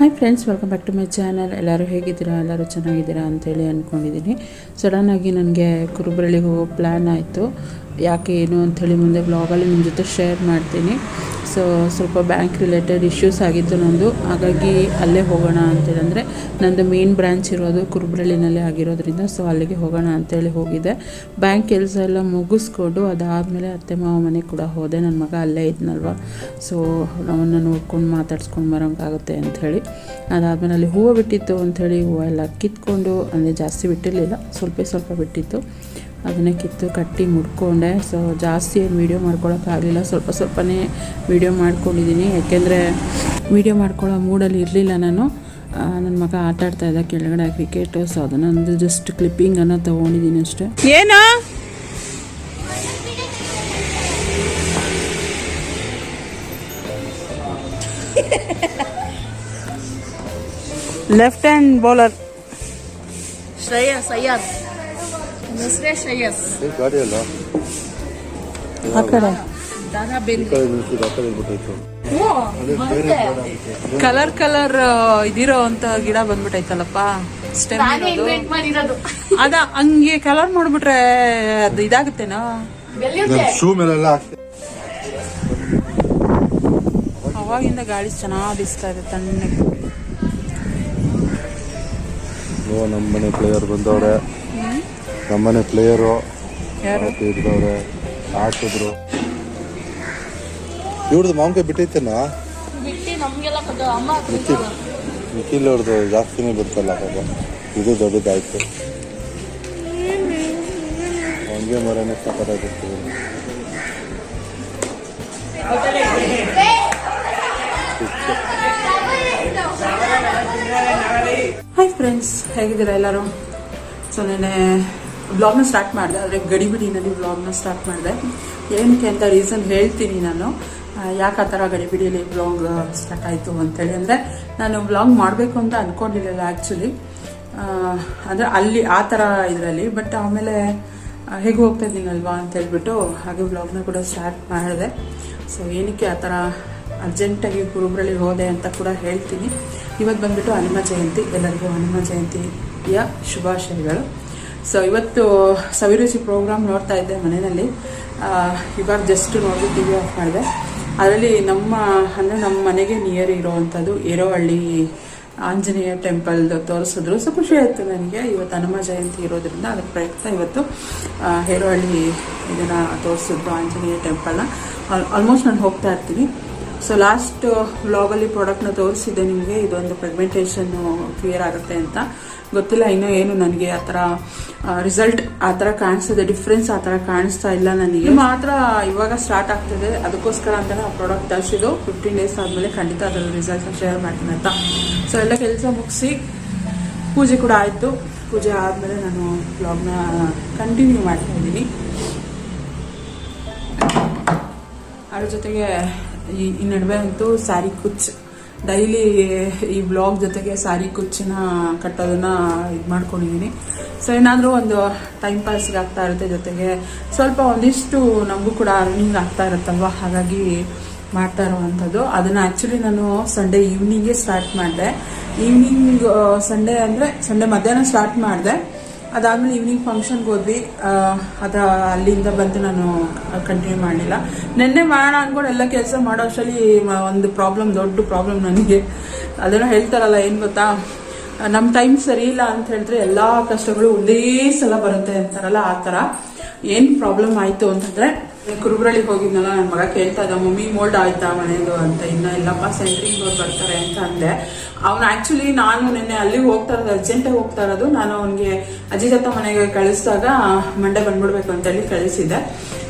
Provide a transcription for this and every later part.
Hi friends welcome back to my channel ಎಲ್ಲರೂ ಹೇಗಿದ್ದೀರಾ? ಎಲ್ಲರೂ ಚೆನ್ನಾಗಿದ್ದೀರಾ ಅಂತೇಳಿ ಅಂದ್ಕೊಂಡಿದ್ದೀನಿ ಸಡನ್ನಾಗಿ ನನಗೆ ಕುರುಬರಳ್ಳಿಗೆ ಹೋಗೋ ಪ್ಲ್ಯಾನ್ ಆಯಿತು. ಯಾಕೆ ಏನು ಅಂಥೇಳಿ ಮುಂದೆ ಬ್ಲಾಗಲ್ಲಿ ನಿಮ್ಮ ಜೊತೆ ಶೇರ್ ಮಾಡ್ತೀನಿ. ಸೊ ಸ್ವಲ್ಪ ಬ್ಯಾಂಕ್ ರಿಲೇಟೆಡ್ ಇಶ್ಯೂಸ್ ಆಗಿತ್ತು ನಂದು. ಹಾಗಾಗಿ ಅಲ್ಲೇ ಹೋಗೋಣ ಅಂತೇಳಿದ್ರೆ ನಂದು ಮೇನ್ ಬ್ರ್ಯಾಂಚ್ ಇರೋದು ಕುರುಬ್ರಳ್ಳಿನಲ್ಲೇ ಆಗಿರೋದ್ರಿಂದ ಸೊ ಅಲ್ಲಿಗೆ ಹೋಗೋಣ ಅಂತೇಳಿ ಹೋಗಿದ್ದೆ. ಬ್ಯಾಂಕ್ ಕೆಲಸ ಎಲ್ಲ ಮುಗಿಸ್ಕೊಂಡು ಅದಾದಮೇಲೆ ಅತ್ತೆ ಮಾವ ಮನೆ ಕೂಡ ಹೋದೆ. ನನ್ನ ಮಗ ಅಲ್ಲೇ ಇದ್ನಲ್ವ. ಸೊ ಅವನ್ನ ನೋಡ್ಕೊಂಡು ಮಾತಾಡ್ಸ್ಕೊಂಡು ಬರೋಂಗಾಗುತ್ತೆ ಅಂಥೇಳಿ ಅದಾದಮೇಲೆ ಅಲ್ಲಿ ಹೂವು ಬಿಟ್ಟಿತ್ತು ಅಂಥೇಳಿ ಹೂವು ಎಲ್ಲ ಕಿತ್ಕೊಂಡು, ಅಂದರೆ ಜಾಸ್ತಿ ಬಿಟ್ಟಿರಲಿಲ್ಲ, ಸ್ವಲ್ಪ ಸ್ವಲ್ಪ ಬಿಟ್ಟಿತ್ತು. ಅದನ್ನೇ ಕಿತ್ತು ಕಟ್ಟಿ ಮುಡ್ಕೊಂಡೆ. ಸೊ ಜಾಸ್ತಿ ಏನು ವೀಡಿಯೋ ಮಾಡ್ಕೊಳೋಕ್ಕಾಗಲಿಲ್ಲ ಸ್ವಲ್ಪ ಸ್ವಲ್ಪನೇ ವೀಡಿಯೋ ಮಾಡ್ಕೊಂಡಿದ್ದೀನಿ ಯಾಕೆಂದರೆ ವೀಡಿಯೋ ಮಾಡ್ಕೊಳ್ಳೋ ಮೂಡಲ್ಲಿ ಇರಲಿಲ್ಲ ನಾನು. ನನ್ನ ಮಗ ಆಟ ಆಡ್ತಾ ಇದ್ದ ಕೆಳಗಡೆ ಕ್ರಿಕೆಟು ಸೊ ಅದನ್ನೊಂದು ಜಸ್ಟ್ ಕ್ಲಿಪ್ಪಿಂಗನ್ನು ತೊಗೊಂಡಿದ್ದೀನಿ ಅಷ್ಟೇ. ಏನು? Left hand bowler Shreyas Iyer ಏ ಗಾಡಿ ಅಲ್ಲ? ಆ ಕಡೆ. ಕಲರ್ ಕಲರ್ ಇದಿರೋ ಅಂತ ಗಿಡ ಬಂದ್ಬಿಟ್ಟೈತಲ್ಲಪ್ಪ ಸ್ಟೆಮ್ ಅದ ಹಂಗೆ ಕಲರ್ ಮಾಡ್ಬಿಟ್ರೆ ಅದು ಇದಾಗುತ್ತೇನೋ? ಶೂ ಮೇಲೆಲ್ಲ ಅವಾಗಿಂದ ಗಾಳಿ ಚೆನ್ನಾಗಿ ಬಿಸ್ತಾ ಇದೆ ತಣ್ಣಗೆ. ಓ ನಮ್ಮನೆ ಪ್ಲೇಯರ್ ಬಂದವ್ರೆ. ನಮ್ಮನೆ ಪ್ಲೇಯರು ಯಾರು? ಇದ್ದವ್ರೆ ಆಡಿಸಿದ್ರು ಇವ್ರದ್ದು ಮಾಂಕ ಬಿಟ್ಟೈತೇನಾ? ನಿಖಿಲ್ ನಿಖಿಲ್ ಅವ್ರದ್ದು ಜಾಸ್ತಿನೇ ಬಿಡ್ತಲ್ಲ ಪಾಪ. ಇದು ದೊಡ್ಡದಾಯ್ತು. ಹಂಗೆ ಮರನೇ ಸಕ್ಕತ್ತಾಗಿರ್ತದೆ ಹಾಯ್ ಫ್ರೆಂಡ್ಸ್ ಹೇಗಿದ್ದೀರಾ ಎಲ್ಲರೂ? ಸೊ ನೆನೆ ಬ್ಲಾಗ್ನ ಸ್ಟಾರ್ಟ್ ಮಾಡಿದೆ. ಆದರೆ ಗಡಿಬಿಡಿನಲ್ಲಿ ವ್ಲಾಗ್ನ ಸ್ಟಾರ್ಟ್ ಮಾಡಿದೆ. ಏನಕ್ಕೆ ಅಂತ ರೀಸನ್ ಹೇಳ್ತೀನಿ ನಾನು. ಯಾಕೆ ಆ ಥರ ಗಡಿಬಿಡಿಯಲ್ಲಿ ವ್ಲಾಗ್ ಸ್ಟಾರ್ಟ್ ಆಯಿತು ಅಂತೇಳಿ ಅಂದರೆ, ನಾನು ವ್ಲಾಗ್ ಮಾಡಬೇಕು ಅಂತ ಅಂದ್ಕೊಂಡಿರಲಿಲ್ಲ ಆ್ಯಕ್ಚುಲಿ ಅಂದರೆ ಅಲ್ಲಿ ಆ ಥರ ಇದರಲ್ಲಿ ಬಟ್ ಆಮೇಲೆ ಹೇಗೆ ಹೋಗ್ತಾ ಇದ್ದೀನಲ್ವಾ ಅಂತ ಹೇಳ್ಬಿಟ್ಟು ಹಾಗೆ ವ್ಲಾಗ್ನ ಕೂಡ ಸ್ಟಾರ್ಟ್ ಮಾಡಿದೆ. ಸೊ ಏನಕ್ಕೆ ಆ ಥರ ಅರ್ಜೆಂಟಾಗಿ ಕುರುಬ್ರಲ್ಲಿ ಹೋದೆ ಅಂತ ಕೂಡ ಹೇಳ್ತೀನಿ. ಇವತ್ತು ಬಂದ್ಬಿಟ್ಟು ಹನುಮ ಜಯಂತಿ. ಎಲ್ಲರಿಗೂ ಹನುಮ ಜಯಂತಿಯ ಶುಭಾಶಯಗಳು. ಸೊ ಇವತ್ತು ಸವಿರುಚಿ ಪ್ರೋಗ್ರಾಮ್ ನೋಡ್ತಾ ಇದ್ದೆ ಮನೆಯಲ್ಲಿ. ಇವಾಗ ಜಸ್ಟ್ ನೋಡಿ ಟಿ ವಿ ಆಫ್ ಮಾಡಿದೆ. ಅದರಲ್ಲಿ ನಮ್ಮ, ಅಂದರೆ ನಮ್ಮ ಮನೆಗೆ ನಿಯರ್ ಇರೋವಂಥದ್ದು ಏರೋಹಳ್ಳಿ, ಆಂಜನೇಯ ಟೆಂಪಲ್ ತೋರಿಸಿದ್ರು. ಸೊ ಖುಷಿ ಆಯಿತು ನನಗೆ. ಇವತ್ತು ಹನುಮ ಜಯಂತಿ ಇರೋದ್ರಿಂದ ಅದರ ಪ್ರಯತ್ನ ಇವತ್ತು ಹೇರೋಹಳ್ಳಿ ಇದನ್ನು ತೋರಿಸಿದ್ರು, ಆಂಜನೇಯ ಟೆಂಪಲ್ನ ಆಲ್ಮೋಸ್ಟ್ ನಾನು ಹೋಗ್ತಾ ಇರ್ತೀನಿ. ಸೊ ಲಾಸ್ಟ್ ವ್ಲಾಗಲ್ಲಿ ಪ್ರಾಡಕ್ಟ್ನ ತೋರಿಸಿದ್ದೆ ನಿಮಗೆ. ಇದೊಂದು ಪ್ರೆಗ್ಮೆಂಟೇಷನ್ ಕ್ಲಿಯರ್ ಆಗುತ್ತೆ ಅಂತ. ಗೊತ್ತಿಲ್ಲ, ಇನ್ನೂ ಏನು ನನಗೆ ಆ ಥರ ರಿಸಲ್ಟ್ ಆ ಥರ ಕಾಣಿಸ್ತಿದೆ ಡಿಫ್ರೆನ್ಸ್ ಆ ಥರ ಕಾಣಿಸ್ತಾ ಇಲ್ಲ ನನಗೆ. ಮಾತ್ರ ಇವಾಗ ಸ್ಟಾರ್ಟ್ ಆಗ್ತಿದೆ. ಅದಕ್ಕೋಸ್ಕರ ಅಂತಲೇ ಆ ಪ್ರಾಡಕ್ಟ್ ತರಿಸಿದ್ದು. ಫಿಫ್ಟೀನ್ ಡೇಸ್ ಆದಮೇಲೆ ಖಂಡಿತ ಅದರ ರಿಸಲ್ಟ್ನ ಶೇರ್ ಮಾಡ್ತೀನಿ ಅಂತ. ಸೊ ಎಲ್ಲ ಕೆಲಸ ಮುಗಿಸಿ ಪೂಜೆ ಕೂಡ ಆಯಿತು. ಪೂಜೆ ಆದಮೇಲೆ ನಾನು ಬ್ಲಾಗ್ನ ಕಂಟಿನ್ಯೂ ಮಾಡ್ತಾ ಇದ್ದೀನಿ. ಅದ್ರ ಜೊತೆಗೆ ಈ ನಡುವೆ ಅಂತೂ ಸ್ಯಾರಿ ಕುಚ್. ಡೈಲಿ ಈ ಬ್ಲಾಗ್ ಜೊತೆಗೆ ಸಾರಿ ಕುಚ್ಚಿನ ಕಟ್ಟೋದನ್ನ ಇದು ಮಾಡ್ಕೊಂಡಿದ್ದೀನಿ ಸೊ ಏನಾದರೂ ಒಂದು ಟೈಮ್ ಪಾಸ್ಗೆ ಆಗ್ತಾ ಇರುತ್ತೆ ಜೊತೆಗೆ ಸ್ವಲ್ಪ ಒಂದಿಷ್ಟು ನಮಗೂ ಕೂಡ ಅರ್ನಿಂಗ್ ಆಗ್ತಾ ಇರುತ್ತಲ್ವ? ಹಾಗಾಗಿ ಮಾಡ್ತಾ ಇರುವಂಥದ್ದು. ಅದನ್ನ ಆ್ಯಕ್ಚುಲಿ ನಾನು ಸಂಡೇ ಈವ್ನಿಂಗೇ ಸ್ಟಾರ್ಟ್ ಮಾಡಿದೆ. ಈವ್ನಿಂಗ್ ಸಂಡೇ ಅಂದರೆ ಸಂಡೇ ಮಧ್ಯಾಹ್ನ ಸ್ಟಾರ್ಟ್ ಮಾಡಿದೆ. ಅದಾದ್ಮೇಲೆ ಈವ್ನಿಂಗ್ ಫಂಕ್ಷನ್ಗೆ ಹೋದ್ವಿ. ಅದ ಅಲ್ಲಿಂದ ಬಂದು ನಾನು ಕಂಟಿನ್ಯೂ ಮಾಡಲಿಲ್ಲ. ನಿನ್ನೆ ಮಾಡೋಣ ಅನ್ಕೊಂಡು ಎಲ್ಲ ಕೆಲಸ ಮಾಡೋ ಅಷ್ಟರಲ್ಲಿ ಒಂದು ಪ್ರಾಬ್ಲಮ್ ದೊಡ್ಡ ಪ್ರಾಬ್ಲಮ್ ನನಗೆ. ಅದನ್ನು ಹೇಳ್ತಾರಲ್ಲ, ಏನು ಗೊತ್ತಾ? ನಮ್ಮ ಟೈಮ್ ಸರಿ ಇಲ್ಲ ಅಂತ ಹೇಳಿದ್ರೆ ಎಲ್ಲ ಕಷ್ಟಗಳು ಒಂದೇ ಸಲ ಬರುತ್ತೆ ಅಂತಾರಲ್ಲ, ಆ ಥರ ಏನು ಪ್ರಾಬ್ಲಮ್ ಆಯಿತು ಅಂತಂದ್ರೆ ಕುರುಬ್ರಳ್ಳಿಗೆ ಹೋಗಿದ್ನಲ್ಲ ನನ್ನ ಮಗ ಕೇಳ್ತಾ ಇದ್ದ, ಮಮ್ಮಿ ಮೋಲ್ಡ್ ಆಯ್ತಾ ಮನೆಯದು ಅಂತ. ಇನ್ನ, ಇಲ್ಲಪ್ಪ ಸೆಂಟ್ರಿಂಗ್ ಅವ್ರು ಬರ್ತಾರೆ ಅಂತ ಅಂದೆ. ಅವ್ನು ಆಕ್ಚುಲಿ ನಾನು ನಿನ್ನೆ ಅಲ್ಲಿಗೆ ಹೋಗ್ತಾ ಇರೋದು ಅರ್ಜೆಂಟಾಗಿ ಹೋಗ್ತಾ ಇರೋದು. ನಾನು ಅವನಿಗೆ ಅಜಿದತ್ತ ಮನೆಗೆ ಕಳಿಸಿದಾಗ ಮಂಡೆ ಬಂದ್ಬಿಡ್ಬೇಕು ಅಂತೇಳಿ ಕಳಿಸಿದೆ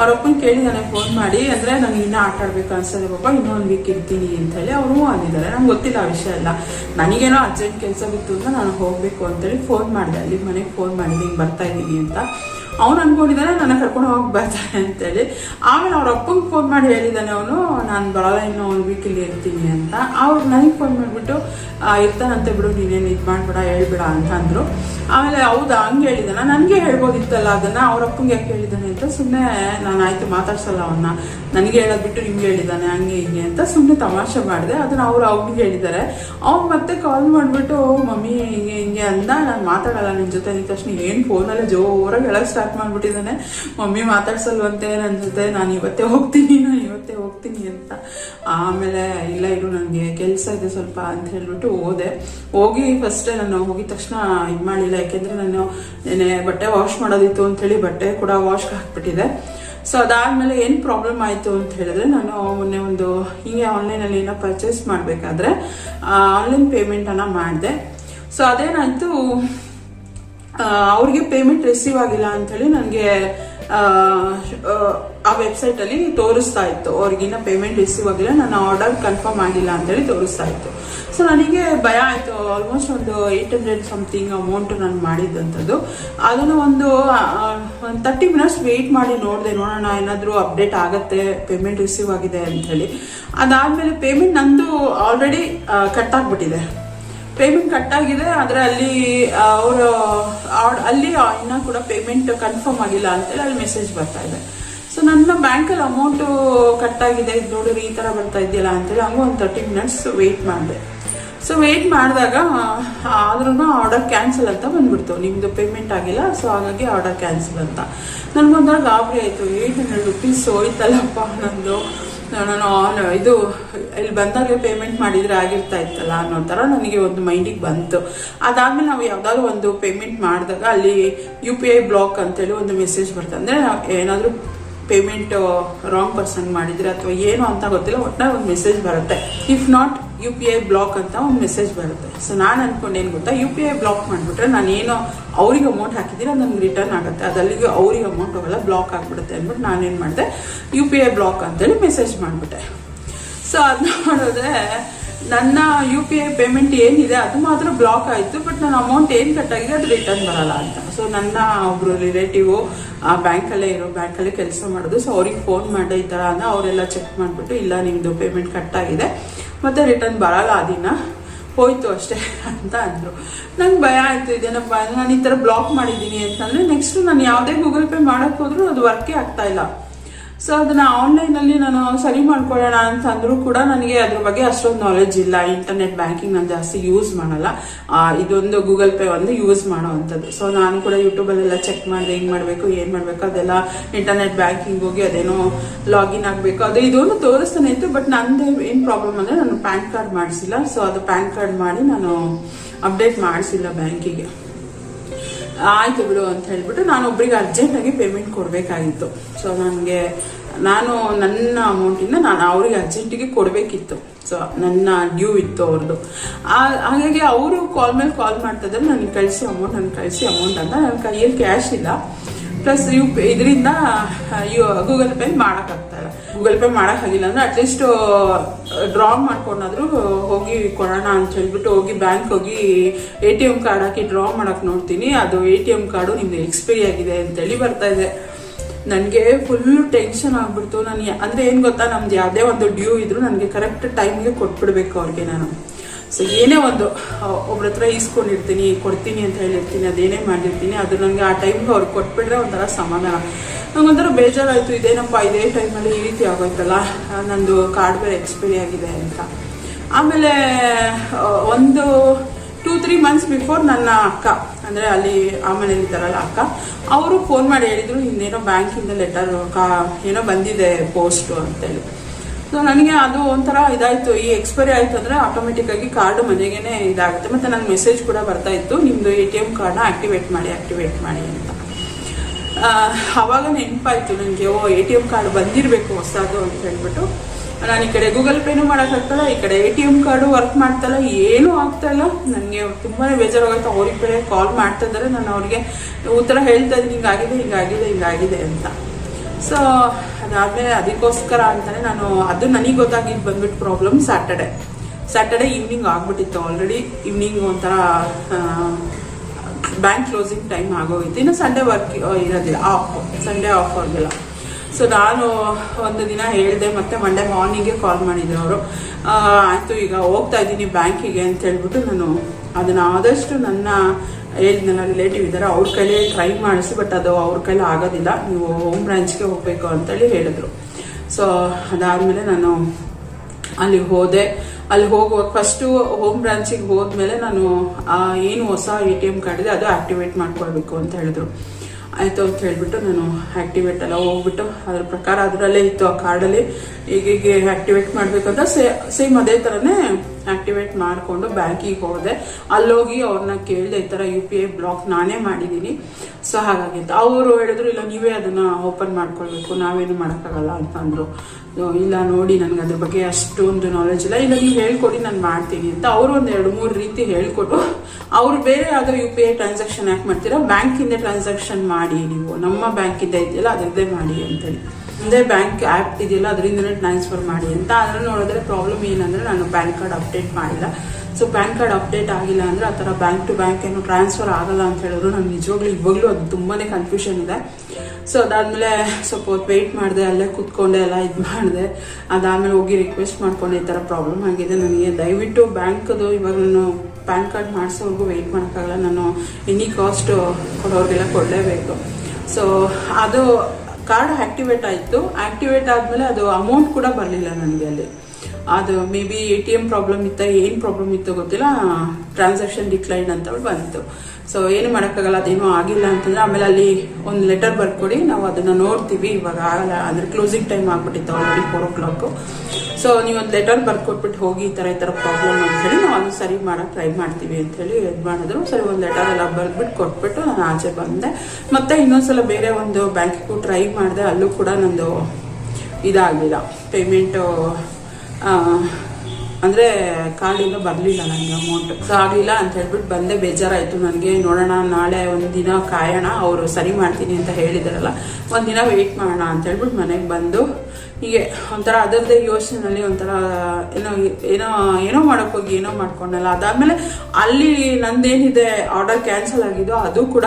ಅವ್ರ ಅಪ್ಪನ ನನಗೆ ಫೋನ್ ಮಾಡಿ. ಅಂದ್ರೆ ನನಗೆ ಇನ್ನೂ ಆಟ ಆಡ್ಬೇಕು ಅನ್ಸ್ತದೆ ಪಾಪ ಇನ್ನೂ ಒಂದು ವೀಕ್ ಇರ್ತೀನಿ ಅಂತ ಹೇಳಿ ಅವರು ಅಂದಿದ್ದಾರೆ. ನಂಗೆ ಗೊತ್ತಿಲ್ಲ ಆ ವಿಷಯ ಎಲ್ಲ. ನನಗೇನೋ ಅರ್ಜೆಂಟ್ ಕೆಲಸ ಬಿತ್ತು ಅಂತ ನಾನು ಹೋಗಬೇಕು ಅಂತೇಳಿ ಫೋನ್ ಮಾಡಿದೆ. ಅಲ್ಲಿ ಮನೆಗೆ ಫೋನ್ ಮಾಡಿದೆ, ಹಿಂಗೆ ಬರ್ತಾ ಇದ್ದೀನಿ ಅಂತ. ಅವ್ನು ಅನ್ಕೊಂಡಿದ್ದಾನೆ, ನನ್ನ ಕರ್ಕೊಂಡು ಹೋಗಿ ಬರ್ತಾನೆ ಅಂತೇಳಿ. ಆಮೇಲೆ ಅವ್ರ ಅಪ್ಪಂಗೆ ಫೋನ್ ಮಾಡಿ ಹೇಳಿದ್ದಾನೆ ಅವನು, ನಾನು ಬರಲ್ಲ, ಇನ್ನೂ ಒಂದು ವೀಕ್ ಇಲ್ಲಿ ಇರ್ತೀನಿ ಅಂತ. ಅವ್ರು ನನಗೆ ಫೋನ್ ಮಾಡಿಬಿಟ್ಟು ಇರ್ತಾನಂತೆ ಬಿಡು, ನೀನೇನು ಇದು ಮಾಡ್ಬೇಡ, ಹೇಳ್ಬೇಡ ಅಂತ ಅಂದರು. ಆಮೇಲೆ ಹೌದಾ, ಹಂಗೆ ಹೇಳಿದಾನ. ನನಗೆ ಹೇಳ್ಬೋದಿತ್ತಲ್ಲ ಅದನ್ನ, ಅವ್ರ ಅಪ್ಪಂಗೆ ಯಾಕೆ ಹೇಳಿದ್ದಾನೆ ಅಂತ. ಸುಮ್ಮನೆ ನಾನು ಆಯ್ತು, ಮಾತಾಡ್ಸಲ್ಲ ಅವನ್ನ ನನಗೆ ಹೇಳೋದು ಬಿಟ್ಟು ನಿಮ್ಗೆ ಹೇಳಿದ್ದಾನೆ ಹಂಗೆ ಹಿಂಗೆ ಅಂತ ಸುಮ್ಮನೆ ತಮಾಷೆ ಮಾಡಿದೆ. ಅದನ್ನು ಅವ್ರು ಅವ್ನಿಗೆ ಹೇಳಿದ್ದಾರೆ ಅವ್ನು ಮತ್ತೆ ಕಾಲ್ ಮಾಡಿಬಿಟ್ಟು, ಮಮ್ಮಿ, ಹಿಂಗೆ ಹಿಂಗೆ ಅಂದ. ನಾನು ಮಾತಾಡಲ್ಲ ನಿನ್ನ ಜೊತೆ. ಅಂದ ತಕ್ಷಣ ಏನು ಫೋನಲ್ಲೇ ಜೋರಾಗಿ ಹೇಳಕ್ ಸ್ಟಾರ್ಟ್ ಮಾಡ್ಬಿಟ್ಟಿದ್ದಾನೆ. ಮಮ್ಮಿ ಮಾತಾಡ್ಸಲ್ವಂತೆ ನನ್ನ ಜೊತೆ ನಾನು ಇವತ್ತೇ ಹೋಗ್ತೀನಿ, ನಾನು ಇವತ್ತೇ ಹೋಗ್ತೀನಿ ಅಂತ. ಆಮೇಲೆ, ಇಲ್ಲ ಇರು ನನಗೆ ಕೆಲಸ ಇದೆ ಸ್ವಲ್ಪ ಅಂತ ಹೇಳ್ಬಿಟ್ಟು ಹೋದೆ. ಹೋಗಿ ಫಸ್ಟೇ ನಾನು ಹೋಗಿದ ತಕ್ಷಣ ಇದು ಮಾಡಲಿಲ್ಲ. ಯಾಕೆಂದ್ರೆ ನಾನು ನೆನೆ ಬಟ್ಟೆ ವಾಶ್ ಮಾಡೋದಿತ್ತು ಅಂತೇಳಿ ಬಟ್ಟೆ ಕೂಡ ವಾಶ್ಗೆ ಹಾಕ್ಬಿಟ್ಟಿದೆ. ಸೊ ಅದಾದ್ಮೇಲೆ ಏನು ಪ್ರಾಬ್ಲಮ್ ಆಯಿತು ಅಂತ ಹೇಳಿದ್ರೆ, ನಾನು ಮೊನ್ನೆ ಒಂದು ಹೀಗೆ ಆನ್ಲೈನಲ್ಲಿ ಏನೋ ಪರ್ಚೇಸ್ ಮಾಡಬೇಕಾದ್ರೆ ಆನ್ಲೈನ್ ಪೇಮೆಂಟನ್ನು ಮಾಡಿದೆ. ಸೊ ಅದೇನಾಯಿತು ಅವ್ರಿಗೆ ಪೇಮೆಂಟ್ ರಿಸೀವ್ ಆಗಿಲ್ಲ ಅಂಥೇಳಿ ನನಗೆ, ಆ ವೆಬ್ಸೈಟಲ್ಲಿ ತೋರಿಸ್ತಾ ಇತ್ತು. ಅವ್ರಿಗಿನ್ನ ಪೇಮೆಂಟ್ ರಿಸೀವ್ ಆಗಿಲ್ಲ, ನನ್ನ ಆರ್ಡರ್ ಕನ್ಫರ್ಮ್ ಆಗಿಲ್ಲ ಅಂತೇಳಿ ತೋರಿಸ್ತಾ ಇತ್ತು. ಸೊ ನನಗೆ ಭಯ ಆಯಿತು. ಆಲ್ಮೋಸ್ಟ್ ಒಂದು ಏಯ್ಟ್ ಹಂಡ್ರೆಡ್ ಸಮಥಿಂಗ್ ಅಮೌಂಟ್ ನಾನು ಮಾಡಿದ್ದಂಥದ್ದು. ಅದನ್ನು ಒಂದು ಒಂದು ತರ್ಟಿ ಮಿನಿಟ್ಸ್ ವೆಯ್ಟ್ ಮಾಡಿ ನೋಡಿದೆ, ನೋಡೋಣ, ಏನಾದರೂ ಅಪ್ಡೇಟ್ ಆಗುತ್ತೆ ಪೇಮೆಂಟ್ ರಿಸೀವ್ ಆಗಿದೆ ಅಂಥೇಳಿ. ಅದಾದಮೇಲೆ ಪೇಮೆಂಟ್ ನಂದು ಆಲ್ರೆಡಿ ಕಟ್ ಆಗಿಬಿಟ್ಟಿದೆ. ಪೇಮೆಂಟ್ ಕಟ್ ಆಗಿದೆ, ಆದರೆ ಅಲ್ಲಿ ಅವರು ಅಲ್ಲಿ ಇನ್ನೂ ಕೂಡ ಪೇಮೆಂಟ್ ಕನ್ಫರ್ಮ್ ಆಗಿಲ್ಲ ಅಂತೇಳಿ ಅಲ್ಲಿ ಮೆಸೇಜ್ ಬರ್ತಾ ಇದೆ. ಸೊ ನನ್ನ ಬ್ಯಾಂಕಲ್ಲಿ ಅಮೌಂಟು ಕಟ್ ಆಗಿದೆ ನೋಡಿರಿ ಈ ಥರ ಬರ್ತಾ ಇದೆಯಲ್ಲ ಅಂತೇಳಿ ಹಂಗೂ ಒಂದು ತರ್ಟಿ ಮಿನಿಟ್ಸ್ ವೆಯ್ಟ್ ಮಾಡಿದೆ. ಸೊ ವೆಯ್ಟ್ ಮಾಡಿದಾಗ ಆದ್ರೂ ಆರ್ಡರ್ ಕ್ಯಾನ್ಸಲ್ ಅಂತ ಬಂದ್ಬಿಡ್ತು. ನಿಮ್ಮದು ಪೇಮೆಂಟ್ ಆಗಿಲ್ಲ ಸೊ ಹಾಗಾಗಿ ಆರ್ಡರ್ ಕ್ಯಾನ್ಸಲ್ ಅಂತ. ನನ್ಗೊಂದಾಗ ಗಾಬರಿ ಆಯಿತು. ಏಯ್ಟ್ ಹಂಡ್ರೆಡ್ ರುಪೀಸ್ ಹೋಯ್ತಲ್ಲಪ್ಪ ನಂದು. ನಾನು ಆನ್ ಇದು ಇಲ್ಲಿ ಬಂದಾಗಲೇ ಪೇಮೆಂಟ್ ಮಾಡಿದರೆ ಆಗಿರ್ತಾ ಇತ್ತಲ್ಲ ಅನ್ನೋ ಥರ ನನಗೆ ಒಂದು ಮೈಂಡಿಗೆ ಬಂತು. ಅದಾದಮೇಲೆ ನಾವು ಯಾವುದಾದ್ರು ಒಂದು ಪೇಮೆಂಟ್ ಮಾಡಿದಾಗ ಅಲ್ಲಿ ಯು ಪಿ ಐ ಬ್ಲಾಕ್ ಅಂತೇಳಿ ಒಂದು ಮೆಸೇಜ್ ಬರ್ತದೆ. ಅಂದರೆ ಏನಾದರೂ ಪೇಮೆಂಟ್ ರಾಂಗ್ ಪರ್ಸನ್ ಮಾಡಿದರೆ ಅಥವಾ ಏನು ಅಂತ ಗೊತ್ತಿಲ್ಲ ಒಟ್ಟಾಗಿ ಒಂದು ಮೆಸೇಜ್ ಬರುತ್ತೆ. If not U P I block ಅಂತ ಒಂದು ಮೆಸೇಜ್ ಬರುತ್ತೆ. ಸೊ ನಾನು ಅನ್ಕೊಂಡು ಏನು ಗೊತ್ತಾ? ಯು ಪಿ ಐ ಬ್ಲಾಕ್ ಮಾಡಿಬಿಟ್ರೆ ನಾನೇನೋ ಅವ್ರಿಗೆ ಅಮೌಂಟ್ ಹಾಕಿದ್ದೀನಿ ಅದು ನನಗೆ ರಿಟರ್ನ್ ಆಗುತ್ತೆ. ಅದಲ್ಲಿಗೆ ಅವ್ರಿಗೆ ಅಮೌಂಟ್ ಹೋಗಲ್ಲ ಬ್ಲಾಕ್ ಆಗಿಬಿಡುತ್ತೆ ಅಂದ್ಬಿಟ್ಟು ನಾನೇನು ಮಾಡಿದೆ? ಯು ಪಿ ಐ ಬ್ಲಾಕ್ ಅಂತೇಳಿ ಮೆಸೇಜ್ ಮಾಡಿಬಿಟ್ಟೆ. ಸೊ ಅದನ್ನ ನೋಡಿದ್ರೆ ನನ್ನ ಯು ಪಿ ಐ ಪೇಮೆಂಟ್ ಏನಿದೆ, ಅದು ಮಾತ್ರ ಬ್ಲಾಕ್ ಆಯಿತು ಬಟ್ ನನ್ನ ಅಮೌಂಟ್ ಏನು ಕಟ್ಟಾಗಿದೆ ಅದು ರಿಟರ್ನ್ ಬರಲ್ಲ ಅಂತ. ಸೊ ನನ್ನ ಒಬ್ರು ರಿಲೇಟಿವು ಆ ಬ್ಯಾಂಕಲ್ಲೇ ಇರೋ ಬ್ಯಾಂಕಲ್ಲೇ ಕೆಲಸ ಮಾಡೋದು. ಸೊ ಅವ್ರಿಗೆ ಫೋನ್ ಮಾಡಿ ಈ ಥರ ಅಂದ್ರೆ ಅವರೆಲ್ಲ ಚೆಕ್ ಮಾಡಿಬಿಟ್ಟು, ಇಲ್ಲ ನಿಮ್ಮದು ಪೇಮೆಂಟ್ ಕಟ್ಟಾಗಿದೆ ಮತ್ತು ರಿಟರ್ನ್ ಬರಲ್ಲ ದಿನ. ಹೋಯ್ತು ಅಷ್ಟೇ ಅಂತ ಅಂದರು. ನಂಗೆ ಭಯ ಆಯಿತು, ಇದೇನಪ್ಪ, ನಾನು ಈ ಥರ ಬ್ಲಾಕ್ ಮಾಡಿದ್ದೀನಿ ಅಂತಂದರೆ ನೆಕ್ಸ್ಟ್ ನಾನು ಯಾವುದೇ ಗೂಗಲ್ ಪೇ ಮಾಡೋಕ್ಕೆ ಹೋದರೂ, ಅದು ವರ್ಕೇ ಇಲ್ಲ. ಸೊ ಅದನ್ನ ಆನ್ಲೈನಲ್ಲಿ ನಾನು ಸರಿ ಮಾಡ್ಕೊಳ್ಳೋಣ ಅಂತ ಅಂದ್ರೂ ಕೂಡ ನನಗೆ ಅದ್ರ ಬಗ್ಗೆ ಅಷ್ಟೊಂದು ನಾಲೆಜ್ ಇಲ್ಲ. ಇಂಟರ್ನೆಟ್ ಬ್ಯಾಂಕಿಂಗ್ ನಾನು ಜಾಸ್ತಿ ಯೂಸ್ ಮಾಡಲ್ಲ. ಇದೊಂದು ಗೂಗಲ್ ಪೇ ಒಂದು ಯೂಸ್ ಮಾಡೋ ಅಂಥದ್ದು ಸೊ ನಾನು ಕೂಡ ಯೂಟ್ಯೂಬಲ್ಲೆಲ್ಲ ಚೆಕ್ ಮಾಡಿದೆ ಹೆಂಗೆ ಮಾಡಬೇಕು, ಏನು ಮಾಡಬೇಕು, ಅದೆಲ್ಲ ಇಂಟರ್ನೆಟ್ ಬ್ಯಾಂಕಿಂಗ್ ಹೋಗಿ ಅದೇನೋ ಲಾಗಿನ್ ಆಗಬೇಕು. ಅದು ಇದೊಂದು ತೋರಿಸ್ತಾನೆ ಇತ್ತು ಬಟ್ ನಂದು ಏನು ಪ್ರಾಬ್ಲಮ್ ಅಂದರೆ ನಾನು ಪ್ಯಾನ್ ಕಾರ್ಡ್ ಮಾಡಿಸಿಲ್ಲ. ಸೊ ಅದು ಪ್ಯಾನ್ ಕಾರ್ಡ್ ಮಾಡಿ ನಾನು ಅಪ್ಡೇಟ್ ಮಾಡಿಸಿಲ್ಲ ಬ್ಯಾಂಕಿಗೆ ಆಯ್ತು ಬಿಡು ಅಂತ ಹೇಳ್ಬಿಟ್ಟು ನಾನು ಒಬ್ರಿಗೆ ಅರ್ಜೆಂಟಾಗಿ ಪೇಮೆಂಟ್ ಕೊಡಬೇಕಾಗಿತ್ತು. ಸೊ ನನಗೆ ನಾನು ನನ್ನ ಅಮೌಂಟಿಂದ ನಾನು ಅವ್ರಿಗೆ ಅರ್ಜೆಂಟಿಗೆ ಕೊಡಬೇಕಿತ್ತು. ಸೊ ನನ್ನ ಡ್ಯೂ ಇತ್ತು ಅವ್ರದ್ದು ಹಾಗಾಗಿ ಅವರು ಕಾಲ್ ಮೇಲೆ ಕಾಲ್ ಮಾಡ್ತಿದ್ದಾರೆ ನನಗೆ ಕಳಿಸಿ ಅಮೌಂಟ್ ನನಗೆ ಕಳಿಸಿ ಅಮೌಂಟ್ ಅಂತ. ನನ್ನ ಕೈಯಲ್ಲಿ ಕ್ಯಾಶ್ ಇಲ್ಲ. ಪ್ಲಸ್ ಯು ಇದರಿಂದ ಗೂಗಲ್ ಪೇ ಮಾಡೋಕ್ಕಾಗ್ತಾ ಇಲ್ಲ ಗೂಗಲ್ ಪೇ ಮಾಡೋಕ್ಕಾಗಿಲ್ಲ ಅಂದ್ರೆ ಅಟ್ಲೀಸ್ಟ್ ಡ್ರಾ ಮಾಡ್ಕೊಂಡಾದ್ರೂ ಹೋಗಿ ಕೊಡೋಣ ಅಂತ ಹೇಳ್ಬಿಟ್ಟು ಹೋಗಿ ಬ್ಯಾಂಕ್ ಹೋಗಿ ಎ ಟಿ ಎಂ ಕಾರ್ಡ್ ಹಾಕಿ ಡ್ರಾ ಮಾಡಕ್ ನೋಡ್ತೀನಿ. ಅದು ಎ ಟಿ ಎಂ ಕಾರ್ಡು ನಿಮ್ದು ಎಕ್ಸ್ಪೈರಿ ಆಗಿದೆ ಅಂತೇಳಿ ಬರ್ತಾ ಇದೆ. ನನಗೆ ಫುಲ್ ಟೆನ್ಷನ್ ಆಗ್ಬಿಡ್ತು. ನಾನು ಅಂದರೆ ಅಂದ್ರೆ ಏನು ಗೊತ್ತಾ, ನಮ್ದು ಯಾವುದೇ ಒಂದು ಡ್ಯೂ ಇದ್ರು ನನಗೆ ಕರೆಕ್ಟ್ ಟೈಮ್ಗೆ ಕೊಟ್ಬಿಡ್ಬೇಕು ಅವ್ರಿಗೆ ನಾನು. ಸೊ ಏನೇ ಒಂದು ಒಬ್ರ ಹತ್ರ ಈಸ್ಕೊಂಡಿರ್ತೀನಿ, ಕೊಡ್ತೀನಿ ಅಂತ ಹೇಳಿರ್ತೀನಿ, ಅದೇನೇ ಮಾಡಿರ್ತೀನಿ ಅದು ನನಗೆ ಆ ಟೈಮ್ಗೆ ಅವ್ರು ಕೊಟ್ಬಿಟ್ರೆ ಒಂಥರ ಸಮಾಧಾನ. ನಂಗೊಂಥರ ಬೇಜಾರಾಯಿತು, ಇದೇನಪ್ಪ, ಇದೇ ಟೈಮಲ್ಲಿ ಈ ರೀತಿ ಆಗೋಯ್ತಲ್ಲ, ನಂದು ಕಾರ್ಡ್ ಬೇರೆ ಎಕ್ಸ್ಪೈರಿ ಆಗಿದೆ ಅಂತ. ಆಮೇಲೆ ಒಂದು ಟೂ ತ್ರೀ ಮಂತ್ಸ್ ಬಿಫೋರ್ ನನ್ನ ಅಕ್ಕ, ಅಂದರೆ ಅಲ್ಲಿ ಆ ಮನೇಲಿ ಇದ್ದಾರಲ್ಲ ಅಕ್ಕ, ಅವರು ಫೋನ್ ಮಾಡಿ ಹೇಳಿದ್ರು, ಇನ್ನೇನೋ ಬ್ಯಾಂಕಿಂದ ಲೆಟರ್ ಕಾ, ಏನೋ ಬಂದಿದೆ ಪೋಸ್ಟು ಅಂತೇಳಿ. ಸೊ ನನಗೆ ಅದು ಒಂಥರ ಇದಾಯ್ತು. ಈ ಎಕ್ಸ್ಪೈರಿ ಆಯ್ತು ಅಂದ್ರೆ ಆಟೋಮೆಟಿಕ್ ಆಗಿ ಕಾರ್ಡ್ ಮನೆಗೆನೆ ಇದಾಗುತ್ತೆ. ಮತ್ತೆ ನನಗೆ ಮೆಸೇಜ್ ಕೂಡ ಬರ್ತಾ ಇತ್ತು. ನಿಮ್ದು ಎ ಟಿ ಎಂ ಕಾರ್ಡ್ನ ಆಕ್ಟಿವೇಟ್ ಮಾಡಿ ಆಕ್ಟಿವೇಟ್ ಮಾಡಿ ಅಂತ. ಆ, ಅವಾಗ ನೆನಪಾಯ್ತು ನನಗೆ ಓ ಎ ಟಿ ಎಂ ಕಾರ್ಡ್ ಬಂದಿರಬೇಕು ಹೊಸದು ಅಂತ ಹೇಳ್ಬಿಟ್ಟು. ನಾನು ಈ ಕಡೆ ಗೂಗಲ್ ಪೇನೂ ಮಾಡೋಕ್ಕಾಗ್ತಲ್ಲ ಈ ಕಡೆ A T M card work ಮಾಡ್ತಲ್ಲ ಏನೂ ಆಗ್ತಾಯಿಲ್ಲ ನನಗೆ ತುಂಬಾ ಬೇಜಾರಾಗುತ್ತೆ ಅವ್ರಿಗೆ ಕಡೆ ಕಾಲ್ ಮಾಡ್ತಾ ಇದ್ದಾರೆ. ನಾನು ಅವ್ರಿಗೆ ಉತ್ತರ ಹೇಳ್ತಾ ಇದ್ದೀನಿ. ಹಿಂಗಾಗಿದೆ ಹಿಂಗಾಗಿದೆ ಹಿಂಗಾಗಿದೆ ಅಂತ. ಸೊ ಅದಾದಮೇಲೆ ಅದಕ್ಕೋಸ್ಕರ ಅಂತಾನೆ ನಾನು ಅದು ನನಗೆ ಗೊತ್ತಾಗಿದ್ದು ಬಂದ್ಬಿಟ್ಟು ಪ್ರಾಬ್ಲಮ್ ಸ್ಯಾಟರ್ಡೆ ಸ್ಯಾಟರ್ಡೆ ಈವ್ನಿಂಗ್ ಆಗ್ಬಿಟ್ಟಿತ್ತು ಆಲ್ರೆಡಿ ಈವ್ನಿಂಗ್ ಒಂಥರ ಬ್ಯಾಂಕ್ ಕ್ಲೋಸಿಂಗ್ ಟೈಮ್ ಆಗೋಗಿತ್ತು. ಇನ್ನು ಸಂಡೇ ವರ್ಕ್ ಇರೋದಿಲ್ಲ. ಆಫ್ ಸಂಡೇ ಆಫ್ ಆಗಿಲ್ಲ. ಸೊ ನಾನು ಒಂದು ದಿನ ಹೇಳಿದೆ, ಮತ್ತೆ ಮಂಡೇ ಮಾರ್ನಿಂಗೇ ಕಾಲ್ ಮಾಡಿದ್ರು ಅವರು. ಆಯಿತು, ಈಗ ಹೋಗ್ತಾ ಇದ್ದೀನಿ ಬ್ಯಾಂಕಿಗೆ ಅಂತ ಹೇಳ್ಬಿಟ್ಟು ನಾನು ಅದನ್ನ ಆದಷ್ಟು ನನ್ನ ಹೇಳಿದ್ನಲ್ಲ ರಿಲೇಟಿವ್ ಇದ್ದಾರೆ, ಅವ್ರ ಕೈಲಿ ಟ್ರೈ ಮಾಡಿಸಿ ಬಟ್ ಅದು ಅವ್ರ ಕೈಲಿ ಆಗೋದಿಲ್ಲ. ನೀವು ಹೋಮ್ ಬ್ರಾಂಚ್ಗೆ ಹೋಗಬೇಕು ಅಂತೇಳಿ ಹೇಳಿದ್ರು. ಸೊ ಅದಾದಮೇಲೆ ನಾನು ಅಲ್ಲಿ ಹೋದೆ. ಅಲ್ಲಿ ಹೋಗುವಾಗ ಫಸ್ಟು ಹೋಮ್ ಬ್ರಾಂಚಿಗೆ ಹೋದ್ಮೇಲೆ ನಾನು ಏನು ಹೊಸ ಎ ಟಿ ಎಂ ಕಾರ್ಡ್ ಇದೆ, ಅದು ಆಕ್ಟಿವೇಟ್ ಮಾಡ್ಕೊಳ್ಬೇಕು ಅಂತ ಹೇಳಿದ್ರು. ಆಯಿತು ಅಂತ ಹೇಳಿಬಿಟ್ಟು ನಾನು ಆಕ್ಟಿವೇಟ್ ಎಲ್ಲ ಹೋಗ್ಬಿಟ್ಟು, ಅದ್ರ ಪ್ರಕಾರ ಅದರಲ್ಲೇ ಇತ್ತು ಆ ಕಾರ್ಡಲ್ಲಿ ಈಗ ಹೀಗೆ ಆಕ್ಟಿವೇಟ್ ಮಾಡಬೇಕಂತ ಸೇಮ್ ಅದೇ ಥರನೇ ಆಕ್ಟಿವೇಟ್ ಮಾಡಿಕೊಂಡು ಬ್ಯಾಂಕಿಗೆ ಹೋದೆ. ಅಲ್ಲೋಗಿ ಅವ್ರನ್ನ ಕೇಳಿದೆ ಈ ಥರ ಯು ಪಿ ಐ ಬ್ಲಾಕ್ ನಾನೇ ಮಾಡಿದ್ದೀನಿ. ಸೊ ಹಾಗಾಗಿ ಅಂತ. ಅವರು ಹೇಳಿದ್ರು, ಇಲ್ಲ, ನೀವೇ ಅದನ್ನ ಓಪನ್ ಮಾಡ್ಕೊಳ್ಬೇಕು. ನಾವೇನು ಮಾಡೋಕ್ಕಾಗಲ್ಲ ಅಂತ ಅಂದ್ರು. ಇಲ್ಲ, ನೋಡಿ, ನನಗೆ ಅದ್ರ ಬಗ್ಗೆ ಅಷ್ಟೊಂದು ನಾಲೆಜ್ ಇಲ್ಲ. ಇಲ್ಲ, ನೀವು ಹೇಳ್ಕೊಡಿ, ನಾನು ಮಾಡ್ತೀನಿ ಅಂತ. ಅವರು ಒಂದು ಎರಡು ಮೂರು ರೀತಿ ಹೇಳ್ಕೊಟ್ಟು, ಅವ್ರು ಬೇರೆ ಯಾವುದೋ ಯು ಪಿ ಐ ಟ್ರಾನ್ಸಾಕ್ಷನ್ ಯಾಕೆ ಮಾಡ್ತೀರಾ? ಬ್ಯಾಂಕಿಂದ ಟ್ರಾನ್ಸಾಕ್ಷನ್ ಮಾಡಿ ನೀವು. ನಮ್ಮ ಬ್ಯಾಂಕಿಂದ ಇದೆಯಲ್ಲ, ಅದರದ್ದೇ ಮಾಡಿ ಅಂತೇಳಿ. ಒಂದೇ ಬ್ಯಾಂಕ್ ಆ್ಯಪ್ ಇದೆಯಲ್ಲ ಅದರಿಂದನೇ ಟ್ರಾನ್ಸ್ಫರ್ ಮಾಡಿ ಅಂತ. ಅದ್ರಲ್ಲಿ ನೋಡಿದ್ರೆ ಪ್ರಾಬ್ಲಮ್ ಏನಂದರೆ ನಾನು ಪ್ಯಾನ್ ಕಾರ್ಡ್ ಅಪ್ಡೇಟ್ ಮಾಡಿಲ್ಲ. ಸೊ ಪ್ಯಾನ್ ಕಾರ್ಡ್ ಅಪ್ಡೇಟ್ ಆಗಿಲ್ಲ ಅಂದ್ರೆ ಆ ಥರ ಬ್ಯಾಂಕ್ ಟು ಬ್ಯಾಂಕ್ ಏನು ಟ್ರಾನ್ಸ್ಫರ್ ಆಗಲ್ಲ ಅಂತ ಹೇಳಿದ್ರು. ನಾನು ನಿಜವಾಗ್ಲೂ ಇವಾಗಲೂ ಅದು ತುಂಬಾ ಕನ್ಫ್ಯೂಷನ್ ಇದೆ. ಸೊ ಅದಾದಮೇಲೆ ಸ್ವಲ್ಪ ಹೊತ್ತು ವೆಯ್ಟ್ ಮಾಡಿದೆ, ಅಲ್ಲೇ ಕೂತ್ಕೊಂಡೆ, ಎಲ್ಲ ಇದು ಮಾಡಿದೆ. ಅದಾದಮೇಲೆ ಹೋಗಿ ರಿಕ್ವೆಸ್ಟ್ ಮಾಡ್ಕೊಂಡೆ, ಈ ಥರ ಪ್ರಾಬ್ಲಮ್ ಆಗಿದೆ. ನನಗೆ ದಯವಿಟ್ಟು ಬ್ಯಾಂಕದು ಇವಾಗ ನಾನು ಪ್ಯಾನ್ ಕಾರ್ಡ್ ಮಾಡಿಸೋವರೆಗೂ ವೆಯ್ಟ್ ಮಾಡೋಕ್ಕಾಗಲ್ಲ. ನಾನು ಎನಿ ಕಾಸ್ಟ್ ಕೊಡೋರಿಗೆಲ್ಲ ಕೊಡಲೇಬೇಕು. ಸೊ ಅದು ಕಾರ್ಡ್ ಆಕ್ಟಿವೇಟ್ ಆಯಿತು. ಆಕ್ಟಿವೇಟ್ ಆದಮೇಲೆ ಅದು ಅಮೌಂಟ್ ಕೂಡ ಬರಲಿಲ್ಲ ನನಗೆ ಅಲ್ಲಿ. ಅದು maybe A T M problem ಇತ್ತ, ಏನು ಪ್ರಾಬ್ಲಮ್ ಇತ್ತು ಗೊತ್ತಿಲ್ಲ ಟ್ರಾನ್ಸಾಕ್ಷನ್ ಡಿಕ್ಲೈನ್ ಅಂತ ಬಂತು ಸೊ ಏನು ಮಾಡೋಕ್ಕಾಗಲ್ಲ, ಅದೇನೂ ಆಗಿಲ್ಲ ಅಂತಂದ್ರೆ ಆಮೇಲೆ ಅಲ್ಲಿ ಒಂದು ಲೆಟರ್ ಬರ್ಕೊಡಿ, ನಾವು ಅದನ್ನ ನೋಡ್ತೀವಿ, ಇವಾಗ ಆಗಲ್ಲ, ಅಂದ್ರೆ ಕ್ಲೋಸಿಂಗ್ ಟೈಮ್ ಆಗ್ಬಿಟ್ಟಿತ್ತು already four o'clock so ನೀವೊಂದು ಲೆಟರ್ ಬರ್ಕೊಟ್ಬಿಟ್ಟು ಹೋಗಿ, ಈ ಥರ ಈ ಥರ ಪ್ರಾಬ್ಲಮ್ ಅಂತ ಹೇಳಿ ನಾವು ಅದು ಸರಿ ಮಾಡೋಕ್ಕೆ ಟ್ರೈ ಮಾಡ್ತೀವಿ ಅಂತ ಹೇಳಿ ಇದು ಮಾಡಿದ್ರು. ಸರಿ, ಒಂದು ಲೆಟರ್ ಎಲ್ಲ ಬರ್ದ್ಬಿಟ್ಟು ಕೊಟ್ಬಿಟ್ಟು ನಾನು ಆಚೆ ಬಂದೆ. ಮತ್ತೆ ಇನ್ನೊಂದ್ಸಲ ಬೇರೆ ಒಂದು ಬ್ಯಾಂಕಿಗೂ ಟ್ರೈ ಮಾಡಿದೆ, ಅಲ್ಲೂ ಕೂಡ ನಂದು ಇದಾಗಲಿಲ್ಲ. ಪೇಮೆಂಟು ಅಂದರೆ ಕಾರ್ಡಿಂದ ಬರಲಿಲ್ಲ ನನಗೆ ಅಮೌಂಟ್ ಸೊ ಆಗಲಿಲ್ಲ ಅಂತ ಹೇಳ್ಬಿಟ್ಟು ಬಂದೆ, ಬೇಜಾರಾಯಿತು ನನಗೆ ನೋಡೋಣ, ನಾಳೆ ಒಂದು ದಿನ ಕಾಯೋಣ, ಅವರು ಸರಿ ಮಾಡ್ತೀನಿ ಅಂತ ಹೇಳಿದಾರಲ್ಲ, ಒಂದು ದಿನ ವೆಯ್ಟ್ ಮಾಡೋಣ ಅಂತ ಹೇಳ್ಬಿಟ್ಟು ಮನೆಗೆ ಬಂದು, ಹೀಗೆ ಒಂಥರ ಅದರದ್ದೇ ಯೋಚನೆಯಲ್ಲಿ ಒಂಥರ ಏನೋ ಏನೋ ಏನೋ ಮಾಡೋಕೆ ಹೋಗಿ, ಏನೋ ಮಾಡ್ಕೊಂಡಲ್ಲ. ಅದಾದಮೇಲೆ ಅಲ್ಲಿ ನಂದೇನಿದೆ ಆರ್ಡರ್ ಕ್ಯಾನ್ಸಲ್ ಆಗಿದ್ದು, ಅದು ಕೂಡ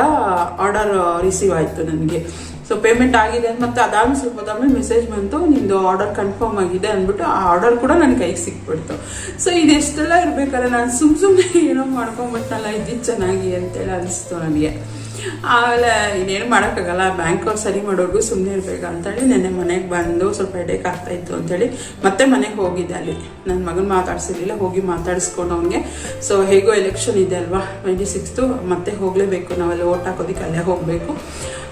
ಆರ್ಡರ್ ರಿಸೀವ್ ಆಯಿತು ನನಗೆ ಸೊ ಪೇಮೆಂಟ್ ಆಗಿದೆ ಅಂತ ಮತ್ತೆ ಅದಾದ್ಮೇಲೆ ಸ್ವಲ್ಪ ಹೊತ್ತಾದ್ಮೇಲೆ ಮೆಸೇಜ್ ಬಂತು, ನಿಂದು ಆರ್ಡರ್ ಕನ್ಫರ್ಮ್ ಆಗಿದೆ ಅಂದ್ಬಿಟ್ಟು ಆ ಆರ್ಡರ್ ಕೂಡ ನನ್ನ ಕೈಗೆ ಸಿಕ್ಬಿಡ್ತು. ಸೊ ಇದೆಷ್ಟೆಲ್ಲ ಇರ್ಬೇಕಾದ್ರೆ ನಾನು ಸುಮ್ ಸುಮ್ಮನೆ ಏನೋ ಮಾಡ್ಕೊಂಬಿಟ್ನಲ್ಲ ಇದ್ದಿದ್ದು ಚೆನ್ನಾಗಿ ಅಂತೇಳಿ ಅನಿಸ್ತು ನನಗೆ. ಆಮೇಲೆ ಇನ್ನೇನು ಮಾಡೋಕ್ಕಾಗಲ್ಲ ಬ್ಯಾಂಕ್ ಸರಿ ಮಾಡೋರ್ಗು ಸುಮ್ಮನೆ ಇರ್ಬೇಕು ಅಂತೇಳಿ ನೆನ್ನೆ ಮನೆಗೆ ಬಂದು ಸ್ವಲ್ಪ ಹೆಡೇಕ್ ಆಗ್ತಾ ಇತ್ತು ಅಂತೇಳಿ ಮತ್ತೆ ಮನೆಗೆ ಹೋಗಿದ್ದೆ ಅಲ್ಲಿ. ನನ್ನ ಮಗನ ಮಾತಾಡ್ಸಿರ್ಲಿಲ್ಲ, ಹೋಗಿ ಮಾತಾಡಿಸ್ಕೊಂಡು ಅವನಿಗೆ. ಸೊ ಹೇಗೋ ಎಲೆಕ್ಷನ್ ಇದೆ ಅಲ್ವಾ? ಟ್ವೆಂಟಿ ಸಿಕ್ಸ್ತು ಮತ್ತೆ ಹೋಗಲೇಬೇಕು, ನಾವಲ್ಲಿ ಓಟ್ ಹಾಕೋದಕ್ಕೆ ಅಲ್ಲೇ ಹೋಗಬೇಕು.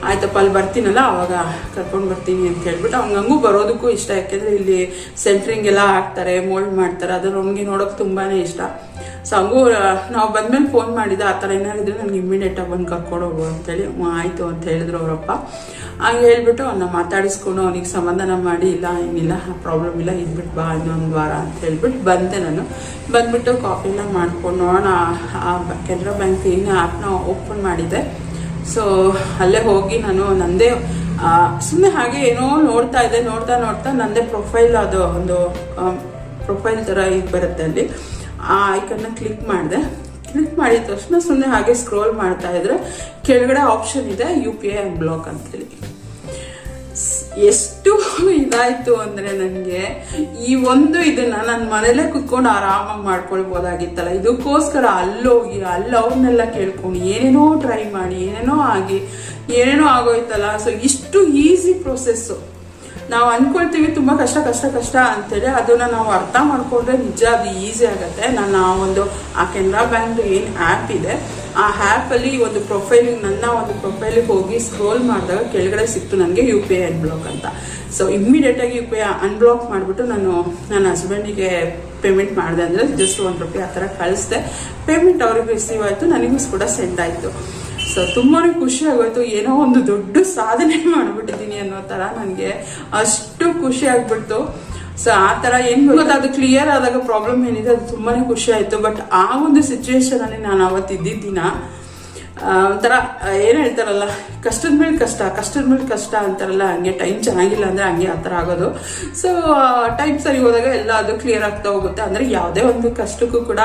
ಆಯ್ತಪ್ಪ, ಅಲ್ಲಿ ಬರ್ತೀನಲ್ಲ, ಅವಾಗ ಕರ್ಕೊಂಡು ಬರ್ತೀನಿ ಅಂತ ಹೇಳ್ಬಿಟ್ಟು ಅವ್ನಿಗೆ ಹಂಗೂ ಬರೋದಕ್ಕೂ ಇಷ್ಟ. ಯಾಕೆಂದ್ರೆ ಇಲ್ಲಿ ಸೆಂಟ್ರಿಂಗ್ ಎಲ್ಲ ಹಾಕ್ತಾರೆ ಮೋಲ್ಡ್ ಮಾಡ್ತಾರೆ, ಅದನ್ನು ಅವ್ನಿಗೆ ನೋಡೋಕೆ ತುಂಬಾ ಇಷ್ಟ. ಸೊ ಹಂಗೂ ನಾವು ಬಂದ್ಮೇಲೆ ಫೋನ್ ಮಾಡಿದ ಆ ಥರ ಏನಾರು ಇದ್ರೆ ನನಗೆ ಇಮ್ಮಿಡಿಯೇಟಾಗಿ ಬಂದು ಕರ್ಕೊಂಡು ಹೋಗು ಅಂತೇಳಿ ಆಯಿತು ಅಂತ ಹೇಳಿದ್ರು ಅವರಪ್ಪ. ಹಂಗೆ ಹೇಳ್ಬಿಟ್ಟು ಅವನ್ನ ಮಾತಾಡಿಸ್ಕೊಂಡು, ಅವನಿಗೆ ಸಮಾಧಾನ ಮಾಡಿ, ಇಲ್ಲ ಏನಿಲ್ಲ ಪ್ರಾಬ್ಲಮ್ ಇಲ್ಲ ಇದ್ಬಿಟ್ಟು ಬಾ, ಇನ್ನೊಂದು ವಾರ ಅಂತ ಹೇಳ್ಬಿಟ್ಟು ಬಂದೆ ನಾನು. ಬಂದ್ಬಿಟ್ಟು ಕಾಪಿನ ಮಾಡ್ಕೊಂಡು ನೋಡೋಣ, ಆ ಕೆನರಾ ಬ್ಯಾಂಕ್ ಏನು ಆ್ಯಪ್ನ ಓಪನ್ ಮಾಡಿದ್ದೆ. ಸೊ ಅಲ್ಲೇ ಹೋಗಿ ನಾನು ನಂದೇ ಸುಮ್ಮನೆ ಹಾಗೆ ಏನೋ ನೋಡ್ತಾ ಇದ್ದೆ, ನೋಡ್ತಾ ನೋಡ್ತಾ ನಂದೇ ಪ್ರೊಫೈಲ್ ಅದು ಒಂದು ಪ್ರೊಫೈಲ್ ಥರ ಇದು ಬರುತ್ತೆ ಅಲ್ಲಿ. ಆ ಐಕನ್ನ ಕ್ಲಿಕ್ ಮಾಡಿದೆ. ಕ್ಲಿಕ್ ಮಾಡಿದ ತಕ್ಷಣ ಸುಮ್ಮನೆ ಹಾಗೆ ಸ್ಕ್ರೋಲ್ ಮಾಡ್ತಾ ಇದ್ರೆ ಕೆಳಗಡೆ ಆಪ್ಷನ್ ಇದೆ ಯು ಪಿ ಐ ಬ್ಲಾಕ್ ಅಂತೇಳಿ. ಎಷ್ಟು ಇದಾಯ್ತು ಅಂದ್ರೆ ನನಗೆ ಈ ಒಂದು ಇದನ್ನ ನನ್ನ ಮನೇಲೆ ಕುತ್ಕೊಂಡು ಆರಾಮಾಗಿ ಮಾಡ್ಕೊಳ್ಬೋದಾಗಿತ್ತಲ್ಲ. ಇದಕ್ಕೋಸ್ಕರ ಅಲ್ಲೋಗಿ ಅಲ್ಲಿ ಅವ್ರನ್ನೆಲ್ಲ ಕೇಳ್ಕೊಂಡು ಏನೇನೋ ಟ್ರೈ ಮಾಡಿ, ಏನೇನೋ ಆಗಿ, ಏನೇನೋ ಆಗೋಯ್ತಲ್ಲ. ಸೊ ಇಷ್ಟು ಈಸಿ ಪ್ರೊಸೆಸ್ಸು ನಾವು ಅನ್ಕೊಳ್ತೀವಿ ತುಂಬಾ ಕಷ್ಟ ಕಷ್ಟ ಕಷ್ಟ ಅಂತೇಳಿ ಅದನ್ನ ನಾವು ಅರ್ಥ ಮಾಡ್ಕೊಂಡ್ರೆ ನಿಜ ಅದು ಈಸಿ ಆಗುತ್ತೆ. ನಾನು ಒಂದು ಆ ಕೆನರಾ ಬ್ಯಾಂಕ್ದು ಏನು ಆ್ಯಪ್ ಇದೆ, ಆ ಆ್ಯಪಲ್ಲಿ ಒಂದು ಪ್ರೊಫೈಲಿಗೆ ನನ್ನ ಒಂದು ಪ್ರೊಫೈಲಿಗೆ ಹೋಗಿ ಸ್ಕ್ರೋಲ್ ಮಾಡಿದಾಗ ಕೆಳಗಡೆ ಸಿಕ್ತು ನನಗೆ ಯು ಪಿ ಐ ಅನ್ಬ್ಲಾಕ್ ಅಂತ. ಸೊ ಇಮ್ಮಿಡಿಯೇಟಾಗಿ ಯು ಪಿ ಐ ಅನ್ಬ್ಲಾಕ್ ಮಾಡಿಬಿಟ್ಟು ನಾನು ನನ್ನ ಹಸ್ಬೆಂಡಿಗೆ ಪೇಮೆಂಟ್ ಮಾಡಿದೆ ಅಂದರೆ ಜಸ್ಟ್ ಒಂದು ರೂಪಾಯಿ ಆ ಥರ ಕಳಿಸ್ದೆ. ಪೇಮೆಂಟ್ ಅವ್ರಿಗೆ ರಿಸೀವ್ ಆಯಿತು, ನನಗೂ ಕೂಡ ಸೆಂಡ್ ಆಯಿತು. ಸೊ ತುಂಬಾನೇ ಖುಷಿ ಆಗೋಯ್ತು. ಏನೋ ಒಂದು ದೊಡ್ಡ ಸಾಧನೆ ಮಾಡ್ಬಿಟ್ಟಿದ್ದೀನಿ ಅನ್ನೋ ತರ ನನಗೆ ಅಷ್ಟು ಖುಷಿ ಆಗ್ಬಿಡ್ತು. ಸೊ ಆ ತರ ಏನು ಗೊತ್ತಾ, ಅದು ಕ್ಲಿಯರ್ ಆದಾಗ ಪ್ರಾಬ್ಲಮ್ ಏನಿದೆ, ಅದು ತುಂಬಾನೇ ಖುಷಿ ಆಯ್ತು. ಬಟ್ ಆ ಒಂದು ಸಿಚುವೇಶನ್ ಅಲ್ಲಿ ನಾನು ಅವತ್ತಿದ್ದ ದಿನ ಒಂಥರ ಏನು ಹೇಳ್ತಾರಲ್ಲ, ಕಷ್ಟದ ಮೇಲೆ ಕಷ್ಟ, ಕಷ್ಟದ ಮೇಲೆ ಕಷ್ಟ ಅಂತಾರಲ್ಲ, ಹಂಗೆ ಟೈಮ್ ಚೆನ್ನಾಗಿಲ್ಲ ಅಂದರೆ ಹಂಗೆ ಆ ಥರ ಆಗೋದು. ಸೊ ಟೈಮ್ ಸರಿ ಹೋದಾಗ ಎಲ್ಲ ಅದು ಕ್ಲಿಯರ್ ಆಗ್ತಾ ಹೋಗುತ್ತೆ. ಅಂದರೆ ಯಾವುದೇ ಒಂದು ಕಷ್ಟಕ್ಕೂ ಕೂಡ